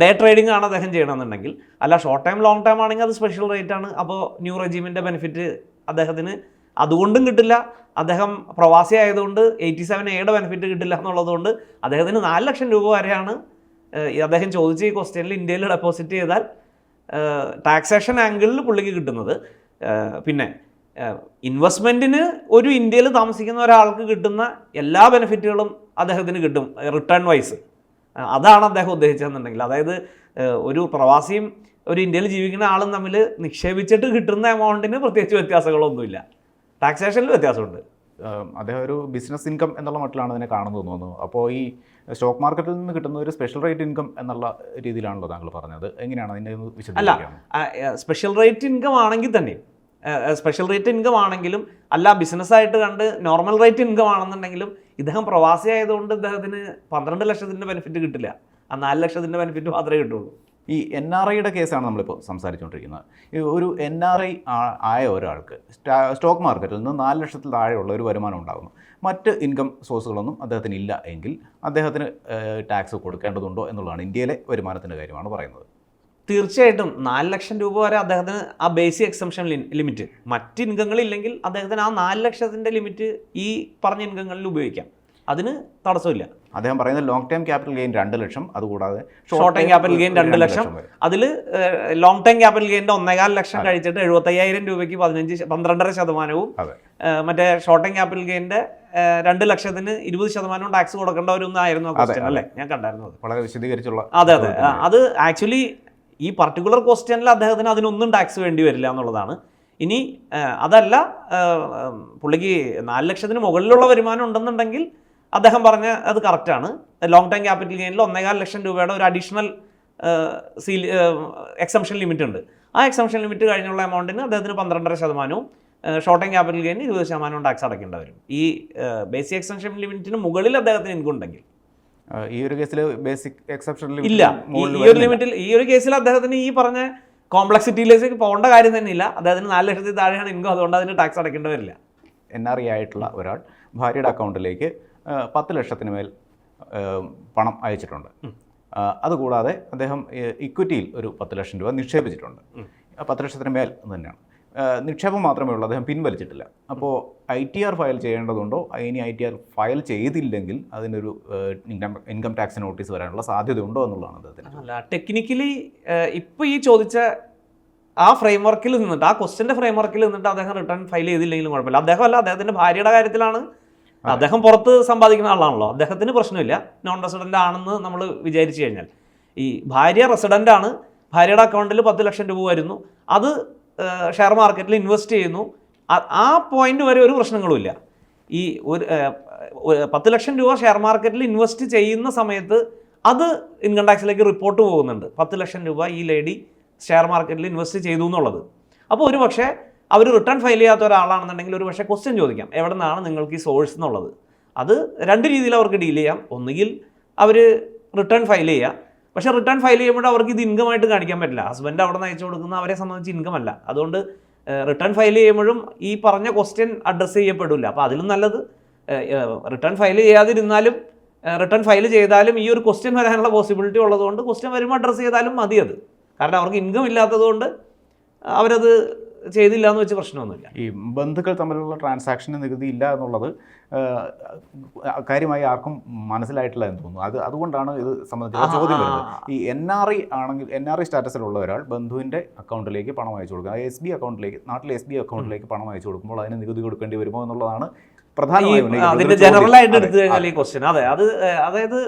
[SPEAKER 1] ഡേ ട്രേഡിംഗ് ആണ് അദ്ദേഹം ചെയ്യണമെന്നുണ്ടെങ്കിൽ. അല്ല ഷോർട്ട് ടൈം ലോങ് ടൈം ആണെങ്കിൽ അത് സ്പെഷ്യൽ റേറ്റ് ആണ്. അപ്പോൾ ന്യൂ റെജീമിന്റെ ബെനിഫിറ്റ് അദ്ദേഹത്തിന് അതുകൊണ്ടും കിട്ടില്ല. അദ്ദേഹം പ്രവാസി ആയതുകൊണ്ട് എയ്റ്റി സെവൻ എയുടെ ബെനിഫിറ്റ് കിട്ടില്ല എന്നുള്ളതുകൊണ്ട് അദ്ദേഹത്തിന് നാല് ലക്ഷം രൂപ വരെയാണ് അദ്ദേഹം ചോദിച്ച ഈ ക്വസ്റ്റ്യനിൽ ഇന്ത്യയിൽ ഡെപ്പോസിറ്റ് ചെയ്താൽ ടാക്സേഷൻ ആംഗിളിൽ പുള്ളിക്ക് കിട്ടുന്നത്. പിന്നെ ഇൻവെസ്റ്റ്മെന്റിന് ഒരു ഇന്ത്യയിൽ താമസിക്കുന്ന ഒരാൾക്ക് കിട്ടുന്ന എല്ലാ ബെനിഫിറ്റുകളും അദ്ദേഹത്തിന് കിട്ടും റിട്ടേൺ വൈസ് അതാണ് അദ്ദേഹം ഉദ്ദേശിച്ചതെന്നുണ്ടെങ്കിൽ. അതായത് ഒരു പ്രവാസിയും ഒരു ഇന്ത്യയിൽ ജീവിക്കുന്ന ആളും തമ്മിൽ നിക്ഷേപിച്ചിട്ട് കിട്ടുന്ന എമൗണ്ടിന് പ്രത്യേകിച്ച് വ്യത്യാസങ്ങളൊന്നുമില്ല. ടാക്സേഷനിൽ വ്യത്യാസമുണ്ട്.
[SPEAKER 2] അദ്ദേഹം ഒരു ബിസിനസ് ഇൻകം എന്നുള്ള മട്ടിലാണ് അതിനെ കാണുന്നത് തോന്നുന്നു. അപ്പോൾ ഈ സ്റ്റോക്ക് മാർക്കറ്റിൽ നിന്ന് കിട്ടുന്ന ഒരു സ്പെഷ്യൽ റേറ്റ് ഇൻകം എന്നുള്ള രീതിയിലാണല്ലോ താങ്കൾ പറഞ്ഞത്. എങ്ങനെയാണ് അതിന്റെ ഒന്ന് വിശദീകരിക്കാമോ
[SPEAKER 1] സ്പെഷ്യൽ റേറ്റ് ഇൻകം ആണെങ്കിൽ തന്നെ സ്പെഷ്യൽ റേറ്റ് ഇൻകം ആണെങ്കിലും അല്ല ബിസിനസ്സായിട്ട് കണ്ട് നോർമൽ റേറ്റ് ഇൻകം ആണെന്നുണ്ടെങ്കിലും ഇദ്ദേഹം പ്രവാസി ആയതുകൊണ്ട് ഇദ്ദേഹത്തിന് പന്ത്രണ്ട് ലക്ഷത്തിന്റെ ബെനിഫിറ്റ് കിട്ടില്ല. ആ നാല് ലക്ഷത്തിന്റെ ബെനിഫിറ്റ് മാത്രമേ കിട്ടുള്ളൂ.
[SPEAKER 2] ഈ എൻ ആർ ഐയുടെ കേസാണ് നമ്മളിപ്പോൾ സംസാരിച്ചുകൊണ്ടിരിക്കുന്നത്. ഒരു എൻ ആർ ഐ ആയ ഒരാൾക്ക് സ്റ്റോക്ക് മാർക്കറ്റിൽ നിന്ന് നാല് ലക്ഷത്തിൽ താഴെയുള്ള ഒരു വരുമാനം ഉണ്ടാകുന്നു. മറ്റ് ഇൻകം സോഴ്സുകളൊന്നും അദ്ദേഹത്തിന് ഇല്ല എങ്കിൽ അദ്ദേഹത്തിന് ടാക്സ് കൊടുക്കേണ്ടതുണ്ടോ എന്നുള്ളതാണ് ഇന്ത്യയിലെ വരുമാനത്തിന്റെ കാര്യമാണ് പറയുന്നത്.
[SPEAKER 1] തീർച്ചയായിട്ടും നാല് ലക്ഷം രൂപ വരെ അദ്ദേഹത്തിന് ആ ബേസിക് എക്സംഷൻ ലിമിറ്റ് മറ്റ് ഇൻകങ്ങളില്ലെങ്കിൽ അദ്ദേഹത്തിന് ആ നാല് ലക്ഷത്തിന്റെ ലിമിറ്റ് ഈ പറഞ്ഞ ഇൻകങ്ങളിൽ ഉപയോഗിക്കാം. അതിന് തടസ്സമില്ല.
[SPEAKER 2] അദ്ദേഹം പറയുന്നത് ലോങ് ടൈം ക്യാപിറ്റൽ ഗെയിൻ രണ്ട് ലക്ഷം അതുകൂടാതെ
[SPEAKER 1] ഷോർട്ട് ടൈം ക്യാപിറ്റൽ ഗെയിൻ രണ്ട് ലക്ഷം. അതിൽ ലോങ് ടൈം ക്യാപിറ്റൽ ഗെയിന്റെ ഒന്നേകാൽ ലക്ഷം കഴിച്ചിട്ട് എഴുപത്തയ്യായിരം രൂപയ്ക്ക് പതിനഞ്ച് പന്ത്രണ്ടര ശതമാനവും മറ്റേ ഷോർട്ട് ടൈം ക്യാപിറ്റൽ ഗെയിന്റെ രണ്ട് ലക്ഷത്തിന് ഇരുപത് ശതമാനവും ടാക്സ് ആയിരുന്നു ക്വസ്റ്റ്യൻ അല്ലേ? ഞാൻ കണ്ടായിരുന്നു
[SPEAKER 2] വളരെ വിശദീകരിച്ചുള്ള
[SPEAKER 1] അതെ അതെ. അത് ആക്ച്വലി ഈ പർട്ടിക്കുലർ ക്വസ്റ്റ്യനിൽ അദ്ദേഹത്തിന് അതിനൊന്നും ടാക്സ് വേണ്ടി വരില്ല എന്നുള്ളതാണ്. ഇനി അതല്ല പുള്ളിക്ക് നാല് ലക്ഷത്തിന് മുകളിലുള്ള വരുമാനം ഉണ്ടെന്നുണ്ടെങ്കിൽ അദ്ദേഹം പറഞ്ഞ അത് കറക്റ്റാണ് ലോങ് ടൈം ക്യാപിറ്റൽ ഗെയിനിൽ ഒന്നേകാൽ ലക്ഷം രൂപയുടെ ഒരു അഡീഷണൽ സീൽ എക്സംഷൻ ലിമിറ്റ് ഉണ്ട്. ആ എക്സംഷൻ ലിമിറ്റ് കഴിഞ്ഞുള്ള എമൗണ്ടിന് അദ്ദേഹത്തിന് പന്ത്രണ്ടര ശതമാനവും ഷോർട്ട് ടൈം ക്യാപിറ്റൽ ഗെയിനിന് ഇരുപത് ശതമാനവും ടാക്സ് അടയ്ക്കേണ്ടി വരും. ഈ ബേസിക് എക്സംഷൻ ലിമിറ്റിന് മുകളിൽ അദ്ദേഹത്തിന് ഇൻകം ഉണ്ടെങ്കിൽ.
[SPEAKER 2] ഈ ഒരു കേസിൽ ബേസിക് എക്സെപ്ഷൻ
[SPEAKER 1] ഇല്ല. ഈ- ഒരു ലിമിറ്റിൽ ഈ ഒരു കേസിൽ അദ്ദേഹത്തിന് ഈ പറഞ്ഞ കോംപ്ലക്സിറ്റിയിലേക്ക് പോകേണ്ട കാര്യം തന്നെ ഇല്ല അദ്ദേഹത്തിന് നാല് ലക്ഷത്തിൽ താഴെയാണ് ഇൻകം അതുകൊണ്ട് അതിന് ടാക്സ് അടയ്ക്കേണ്ടി വരില്ല.
[SPEAKER 2] എൻ ആർ ഐ ആയിട്ടുള്ള ഒരാൾ ഭാര്യയുടെ അക്കൗണ്ടിലേക്ക് പത്ത് ലക്ഷത്തിന് മേൽ പണം അയച്ചിട്ടുണ്ട്. അതുകൂടാതെ അദ്ദേഹം ഇക്വിറ്റിയിൽ ഒരു പത്ത് ലക്ഷം രൂപ നിക്ഷേപിച്ചിട്ടുണ്ട്. പത്ത് ലക്ഷത്തിന് മേൽ എന്ന് തന്നെയാണ് നിക്ഷേപം മാത്രമേ ഉള്ളൂ അദ്ദേഹം പിൻവലിച്ചിട്ടില്ല. അപ്പോൾ ഐ ടി ആർ ഫയൽ ചെയ്യേണ്ടതുണ്ടോ? ഇനി ഐ ടി ആർ ഫയൽ ചെയ്തില്ലെങ്കിൽ അതിനൊരു ഇൻകം ഇൻകം ടാക്സ് നോട്ടീസ് വരാനുള്ള സാധ്യതയുണ്ടോ എന്നുള്ളതാണ് അദ്ദേഹത്തിന്
[SPEAKER 1] അല്ല ടെക്നിക്കലി ഇപ്പോൾ ഈ ചോദിച്ച ആ ഫ്രെയിം വർക്കിൽ നിന്നിട്ട് ആ ക്വസ്റ്റിന്റെ ഫ്രെയിം വർക്കിൽ നിന്നിട്ട് അദ്ദേഹം റിട്ടേൺ ഫയൽ ചെയ്തില്ലെങ്കിലും കുഴപ്പമില്ല. അദ്ദേഹം അല്ല അദ്ദേഹത്തിന്റെ ഭാര്യയുടെ കാര്യത്തിലാണ് അദ്ദേഹം പുറത്ത് സമ്പാദിക്കുന്ന ആളാണല്ലോ. അദ്ദേഹത്തിന് പ്രശ്നമില്ല. നോൺ റെസിഡന്റ് ആണെന്ന് നമ്മൾ വിചാരിച്ചു കഴിഞ്ഞാൽ. ഈ ഭാര്യ റെസിഡന്റ് ആണ്. ഭാര്യയുടെ അക്കൗണ്ടിൽ പത്ത് ലക്ഷം രൂപ വരുന്നു. അത് ഷെയർ മാർക്കറ്റിൽ ഇൻവെസ്റ്റ് ചെയ്യുന്നു. ആ- പോയിന്റ് വരെ ഒരു പ്രശ്നങ്ങളുമില്ല ഈ ഒരു പത്ത് ലക്ഷം രൂപ ഷെയർ മാർക്കറ്റിൽ ഇൻവെസ്റ്റ് ചെയ്യുന്ന സമയത്ത് അത് ഇൻകം ടാക്സിലേക്ക് റിപ്പോർട്ട് പോകുന്നുണ്ട്. പത്ത് ലക്ഷം രൂപ ഈ ലേഡി ഷെയർ മാർക്കറ്റിൽ ഇൻവെസ്റ്റ് ചെയ്തു എന്നുള്ളത്. അപ്പോൾ ഒരു പക്ഷേ അവർ റിട്ടേൺ ഫയൽ ചെയ്യാത്ത ഒരാളാണെന്നുണ്ടെങ്കിൽ ഒരു പക്ഷേ ക്വസ്റ്റ്യൻ ചോദിക്കാം. എവിടെ നിന്നാണ് നിങ്ങൾക്ക് ഈ സോഴ്സ് എന്നുള്ളത്? അത് രണ്ട് രീതിയിൽ അവർക്ക് ഡീൽ ചെയ്യാം. ഒന്നുകിൽ അവർ റിട്ടേൺ ഫയൽ ചെയ്യുക പക്ഷേ റിട്ടേൺ ഫയൽ ചെയ്യുമ്പോൾ അവർക്ക് ഇത് ഇൻകമായിട്ട് കാണിക്കാൻ പറ്റില്ല. ഹസ്ബൻഡ് അവിടെ നിന്ന് അയച്ചു കൊടുക്കുന്ന അവരെ സംബന്ധിച്ച് ഇൻകം അല്ല. അതുകൊണ്ട് റിട്ടേൺ ഫയൽ ചെയ്യുമ്പോഴും ഈ പറഞ്ഞ ക്വസ്റ്റ്യൻ അഡ്രസ്സ് ചെയ്യപ്പെടില്ല. അപ്പോൾ അതിലും നല്ലത് റിട്ടേൺ ഫയൽ ചെയ്യാതിരുന്നാലും റിട്ടേൺ ഫയൽ ചെയ്താലും ഈ ഒരു ക്വസ്റ്റ്യൻ വരാനുള്ള പോസിബിലിറ്റി ഉള്ളതുകൊണ്ട് ക്വസ്റ്റ്യൻ വരുമ്പോൾ അഡ്രസ്സ് ചെയ്താലും മതി അത്. കാരണം അവർക്ക് ഇൻകം ഇല്ലാത്തതുകൊണ്ട് അവരത് ചെയ്തില്ല എന്ന് വെച്ച് പ്രശ്നമൊന്നുമില്ല.
[SPEAKER 2] ഈ ബന്ധുക്കൾ തമ്മിലുള്ള ട്രാൻസാക്ഷൻ നികുതി ഇല്ല എന്നുള്ളത് കാര്യമായി ആർക്കും മനസ്സിലായിട്ടില്ല എന്ന് തോന്നുന്നു. അത് അതുകൊണ്ടാണ് ഇത് സംബന്ധിച്ച ചോദ്യം വരുന്നത്. ഈ എൻ ആർ ഐ ആണെങ്കിൽ എൻ ആർ ഐ സ്റ്റാറ്റസിലുള്ള ഒരാൾ ബന്ധുവിന്റെ അക്കൗണ്ടിലേക്ക് പണം അയച്ചു കൊടുക്കുക. എസ് ബി അക്കൗണ്ടിലേക്ക് നാട്ടിലെ എസ് ബി അക്കൗണ്ടിലേക്ക് പണം അയച്ചു കൊടുക്കുമ്പോൾ അതിന് നികുതി കൊടുക്കേണ്ടി വരുമോ എന്നുള്ളതാണ്.
[SPEAKER 1] അതിന്റെ ജനറൽ ആയിട്ട് എടുത്തു കഴിഞ്ഞാൽ ഈ ക്വസ്റ്റ്യൻ അതെ അത് അതായത്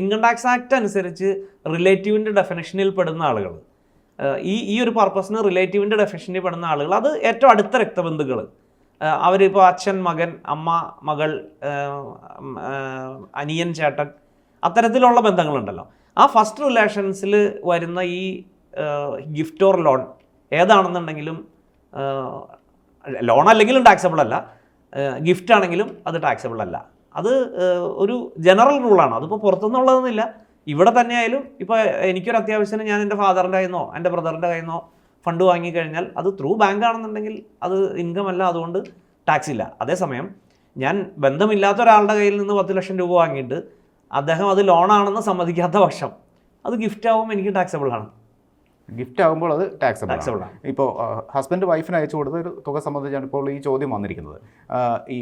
[SPEAKER 1] ഇൻകം ടാക്സ് ആക്ട് അനുസരിച്ച് റിലേറ്റീവിന്റെ ഡെഫിനേഷനിൽ പെടുന്ന ആളുകൾ ഈ ഈ ഒരു പർപ്പസിന് റിലേറ്റീവിന്റെ ഡെഫിനേഷനിൽ പെടുന്ന ആളുകൾ അത് ഏറ്റവും അടുത്ത രക്തബന്ധുക്കൾ അവരിപ്പോൾ അച്ഛൻ മകൻ അമ്മ മകൾ അനിയൻ ചേട്ടൻ അത്തരത്തിലുള്ള ബന്ധങ്ങളുണ്ടല്ലോ. ആ ഫസ്റ്റ് റിലേഷൻസിൽ വരുന്ന ഈ ഗിഫ്റ്റ് ഓർ ലോൺ ഏതാണെന്നുണ്ടെങ്കിലും ലോൺ അല്ലെങ്കിലും ടാക്സബിൾ അല്ല. ഗിഫ്റ്റ് ആണെങ്കിലും അത് ടാക്സബിൾ അല്ല. അത് ഒരു ജനറൽ റൂളാണ് അതിപ്പോൾ പുറത്തുനിന്നുള്ളതൊന്നുമില്ല. ഇവിടെ തന്നെ ആയാലും ഇപ്പോൾ എനിക്കൊരു അത്യാവശ്യത്തിന് ഞാൻ എന്റെ ഫാദറിന്റെ കയ്യിൽ നിന്നോ എന്റെ ബ്രദറിന്റെ കയ്യിൽ നിന്നോ ഫണ്ട് വാങ്ങിക്കഴിഞ്ഞാൽ അത് ത്രൂ ബാങ്ക് ആണെന്നുണ്ടെങ്കിൽ അത് ഇൻകം അല്ല അതുകൊണ്ട് ടാക്സ് ഇല്ല. അതേസമയം ഞാൻ ബന്ധമില്ലാത്ത ഒരാളുടെ കയ്യിൽ നിന്ന് പത്ത് ലക്ഷം രൂപ വാങ്ങിയിട്ട് അദ്ദേഹം അത് ലോണാണെന്ന് സമ്മതിക്കാത്ത പക്ഷം അത് ഗിഫ്റ്റ് ആവും എനിക്ക് ടാക്സബിൾ ആണ്.
[SPEAKER 2] ഗിഫ്റ്റ് ആകുമ്പോൾ അത് ടാക്സബിൾ
[SPEAKER 1] ടാക്സബിൾ ആണ്.
[SPEAKER 2] ഇപ്പോൾ ഹസ്ബൻഡ് വൈഫിന് അയച്ചു കൊടുത്ത ഒരു തുക സംബന്ധിച്ചാണ് ഇപ്പോൾ ഈ ചോദ്യം വന്നിരിക്കുന്നത്. ഈ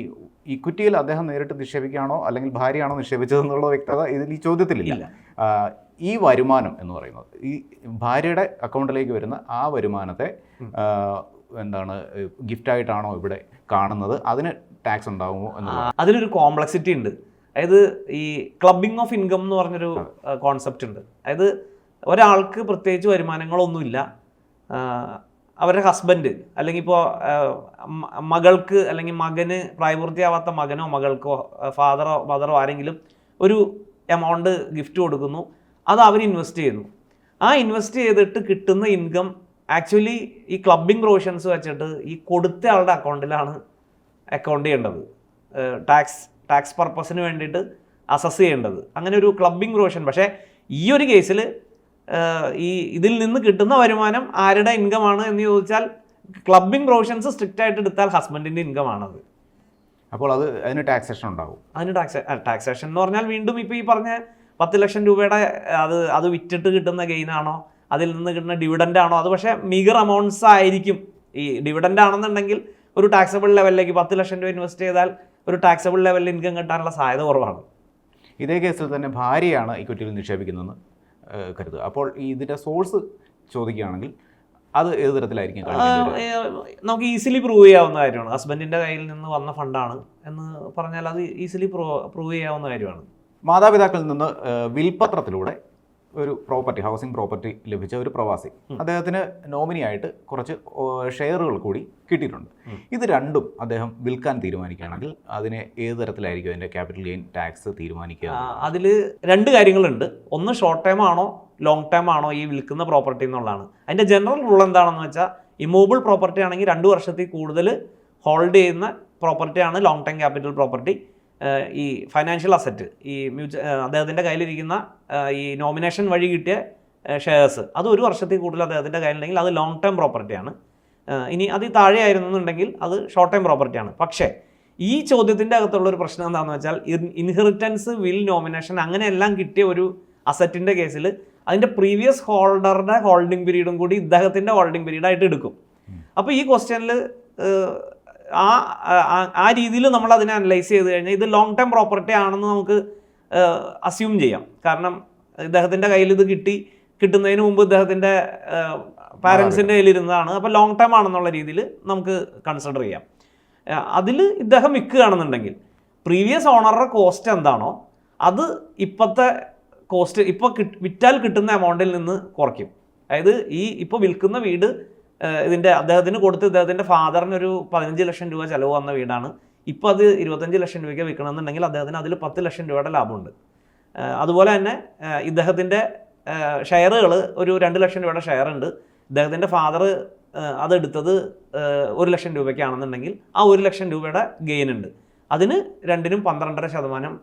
[SPEAKER 2] ഇക്വിറ്റിയിൽ അദ്ദേഹം നേരിട്ട് നിക്ഷേപിക്കുകയാണോ അല്ലെങ്കിൽ ഭാര്യയാണോ നിക്ഷേപിച്ചത് എന്നുള്ള വ്യക്തത ഇതിൽ ഈ ചോദ്യത്തിലില്ല. ഈ വരുമാനം എന്ന് പറയുന്നത് ഈ ഭാര്യയുടെ അക്കൗണ്ടിലേക്ക് വരുന്ന ആ വരുമാനത്തെ എന്താണ് ഗിഫ്റ്റായിട്ടാണോ ഇവിടെ കാണുന്നത് അതിന് ടാക്സ് ഉണ്ടാകുമോ എന്നുള്ളത്.
[SPEAKER 1] അതിനൊരു അതിലൊരു കോംപ്ലക്സിറ്റി ഉണ്ട്. അതായത് ഈ ക്ലബിംഗ് ഓഫ് ഇൻകം എന്ന് പറഞ്ഞൊരു കോൺസെപ്റ്റ് ഉണ്ട്. അതായത് ഒരാൾക്ക് പ്രത്യേകിച്ച് വരുമാനങ്ങളൊന്നുമില്ല. അവരുടെ ഹസ്ബൻഡ് അല്ലെങ്കിൽ ഇപ്പോൾ മകൾക്ക് അല്ലെങ്കിൽ മകന് പ്രായപൂർത്തിയാവാത്ത മകനോ മകൾക്കോ ഫാദറോ മദറോ ആരെങ്കിലും ഒരു എമൗണ്ട് ഗിഫ്റ്റ് കൊടുക്കുന്നു. അത് അവർ ഇൻവെസ്റ്റ് ചെയ്യുന്നു. ആ ഇൻവെസ്റ്റ് ചെയ്തിട്ട് കിട്ടുന്ന ഇൻകം ആക്ച്വലി ഈ ക്ലബിംഗ് പ്രൊവിഷൻസ് വെച്ചിട്ട് ഈ കൊടുത്ത ആളുടെ അക്കൗണ്ടിലാണ് അക്കൗണ്ട് ചെയ്യേണ്ടത്. ടാക്സ് ടാക്സ് പർപ്പസിന് വേണ്ടിയിട്ട് അസസ് ചെയ്യേണ്ടത്. അങ്ങനെ ഒരു ക്ലബിംഗ് പ്രൊവിഷൻ പക്ഷേ ഈ ഒരു കേസിൽ ഈ ഇതിൽ നിന്ന് കിട്ടുന്ന വരുമാനം ആരുടെ ഇൻകം ആണ് എന്ന് ചോദിച്ചാൽ ക്ലബിംഗ് പ്രൊവിഷൻസ് സ്ട്രിക്റ്റ് ആയിട്ട് എടുത്താൽ ഹസ്ബൻഡിന്റെ ഇൻകം ആണത്
[SPEAKER 2] അപ്പോൾ അത് അതിന് ടാക്സേഷൻ ഉണ്ടാകും
[SPEAKER 1] അതിന് ടാക്സ് ടാക്സേഷൻ എന്ന് പറഞ്ഞാൽ വീണ്ടും ഇപ്പോൾ ഈ പറഞ്ഞ പത്ത് ലക്ഷം രൂപയുടെ അത് അത് വിറ്റിട്ട് കിട്ടുന്ന ഗെയിൻ ആണോ? അതിൽ നിന്ന് കിട്ടുന്ന ഡിവിഡന്റ് ആണോ? അത് പക്ഷേ മിഗർ അമൗണ്ട്സ് ആയിരിക്കും. ഈ ഡിവിഡന്റ് ആണെന്നുണ്ടെങ്കിൽ ഒരു ടാക്സബിൾ ലെവലിലേക്ക് പത്ത് ലക്ഷം രൂപ ഇൻവെസ്റ്റ് ചെയ്താൽ ഒരു ടാക്സബിൾ ലെവലിൽ ഇൻകം കിട്ടാനുള്ള സാധ്യത കുറവാണ്.
[SPEAKER 2] ഇതേ കേസിൽ തന്നെ ഭാര്യയാണ് ഇക്വിറ്റിയിൽ നിക്ഷേപിക്കുന്നതെന്ന് ഏഹ്, കരുതുക. അപ്പോൾ ഈ ഇതിന്റെ സോഴ്സ് ചോദിക്കുകയാണെങ്കിൽ അത് ഏത് തരത്തിലായിരിക്കും
[SPEAKER 1] നമുക്ക് ഈസിലി പ്രൂവ് ചെയ്യാവുന്ന കാര്യമാണ്. ഹസ്ബൻഡിന്റെ കയ്യിൽ നിന്ന് വന്ന ഫണ്ടാണ് എന്ന് പറഞ്ഞാൽ അത് ഈസിലി പ്രൂവ് ചെയ്യാവുന്ന കാര്യമാണ്.
[SPEAKER 2] മാതാപിതാക്കളിൽ നിന്ന് വിൽപത്രത്തിലൂടെ ഒരു പ്രോപ്പർട്ടി ഹൗസിംഗ് പ്രോപ്പർട്ടി ലഭിച്ച ഒരു പ്രവാസി. അദ്ദേഹത്തിന് നോമിനിയായിട്ട് കുറച്ച് ഷെയറുകൾ കൂടി കിട്ടിയിട്ടുണ്ട്. ഇത് രണ്ടും അദ്ദേഹം വിൽക്കാൻ തീരുമാനിക്കുകയാണെങ്കിൽ അതിനെ ഏത് തരത്തിലായിരിക്കും അതിന്റെ ക്യാപിറ്റൽ ഗെയിൻ ടാക്സ് തീരുമാനിക്കുക?
[SPEAKER 1] അതിൽ രണ്ട് കാര്യങ്ങളുണ്ട്. ഒന്ന് ഷോർട്ട് ടൈം ആണോ ലോങ് ടൈം ആണോ ഈ വിൽക്കുന്ന പ്രോപ്പർട്ടി എന്നുള്ളതാണ്. അതിന്റെ ജനറൽ റൂൾ എന്താണെന്ന് വെച്ചാൽ ഇമൂവബിൾ പ്രോപ്പർട്ടി ആണെങ്കിൽ രണ്ട് വർഷത്തിൽ കൂടുതൽ ഹോൾഡ് ചെയ്യുന്ന പ്രോപ്പർട്ടിയാണ് ലോങ് ടൈം ക്യാപിറ്റൽ പ്രോപ്പർട്ടി ഈ ഫൈനാൻഷ്യൽ അസറ്റ് ഈ മ്യൂച്വൽ അദ്ദേഹത്തിന്റെ കയ്യിലിരിക്കുന്ന ഈ നോമിനേഷൻ വഴി കിട്ടിയ ഷെയർസ് അത് ഒരു വർഷത്തിൽ കൂടുതൽ അദ്ദേഹത്തിന്റെ കയ്യിലുണ്ടെങ്കിൽ അത് ലോങ് ടേം പ്രോപ്പർട്ടിയാണ് ഇനി അത് താഴെ ആയിരുന്നുണ്ടെങ്കിൽ അത് ഷോർട്ട് ടേം പ്രോപ്പർട്ടിയാണ് പക്ഷേ ഈ ചോദ്യത്തിന്റെ അകത്തുള്ള ഒരു പ്രശ്നം എന്താണെന്ന് വെച്ചാൽ ഇൻഹെറിറ്റൻസ് വിൽ നോമിനേഷൻ അങ്ങനെയെല്ലാം കിട്ടിയ ഒരു അസറ്റിന്റെ കേസിൽ അതിന്റെ പ്രീവിയസ് ഹോൾഡറുടെ ഹോൾഡിംഗ് പീരീഡും കൂടി ഇദ്ദേഹത്തിന്റെ ഹോൾഡിംഗ് പീരീഡായിട്ട് എടുക്കും. അപ്പോൾ ഈ ക്വസ്റ്റ്യനിൽ ആ ആ- രീതിയിൽ നമ്മൾ അതിനെ അനലൈസ് ചെയ്ത് കഴിഞ്ഞാൽ ഇത് ലോങ് ടേം പ്രോപ്പർട്ടി ആണെന്ന് നമുക്ക് അസ്യൂം ചെയ്യാം. കാരണം ഇദ്ദേഹത്തിന്റെ കയ്യിൽ ഇത് കിട്ടി കിട്ടുന്നതിന് മുമ്പ് ഇദ്ദേഹത്തിന്റെ പാരൻസിന്റെ കയ്യിലിരുന്നതാണ് അപ്പോൾ ലോങ് ടേം ആണെന്നുള്ള രീതിയിൽ നമുക്ക് കൺസിഡർ ചെയ്യാം. അതിൽ ഇദ്ദേഹം വിൽക്കുകയാണെന്നുണ്ടെങ്കിൽ പ്രീവിയസ് ഓണറുടെ കോസ്റ്റ് എന്താണോ അത് ഇപ്പോഴത്തെ കോസ്റ്റ് ഇപ്പോൾ വിറ്റാൽ കിട്ടുന്ന എമൗണ്ടിൽ നിന്ന് കുറയ്ക്കും. അതായത് ഈ ഇപ്പോൾ വിൽക്കുന്ന വീട് ഇതിന്റെ അദ്ദേഹത്തിന് കൊടുത്ത് ഇദ്ദേഹത്തിന്റെ ഫാദറിനൊരു പതിനഞ്ച് ലക്ഷം രൂപ ചിലവ് വന്ന വീടാണ്. ഇപ്പോൾ അത് ഇരുപത്തഞ്ച് ലക്ഷം രൂപയ്ക്ക് വിൽക്കണമെന്നുണ്ടെങ്കിൽ അദ്ദേഹത്തിന് അതിൽ പത്ത് ലക്ഷം രൂപയുടെ ലാഭമുണ്ട്. അതുപോലെ തന്നെ ഇദ്ദേഹത്തിന്റെ ഷെയറുകൾ ഒരു രണ്ട് ലക്ഷം രൂപയുടെ ഷെയർ ഉണ്ട് ഇദ്ദേഹത്തിന്റെ ഫാദർ അതെടുത്തത് ഒരു ലക്ഷം രൂപയ്ക്കാണെന്നുണ്ടെങ്കിൽ ആ ഒരു ലക്ഷം രൂപയുടെ ഗെയിൻ ഉണ്ട്. അതിന് രണ്ടിനും പന്ത്രണ്ടര ശതമാനം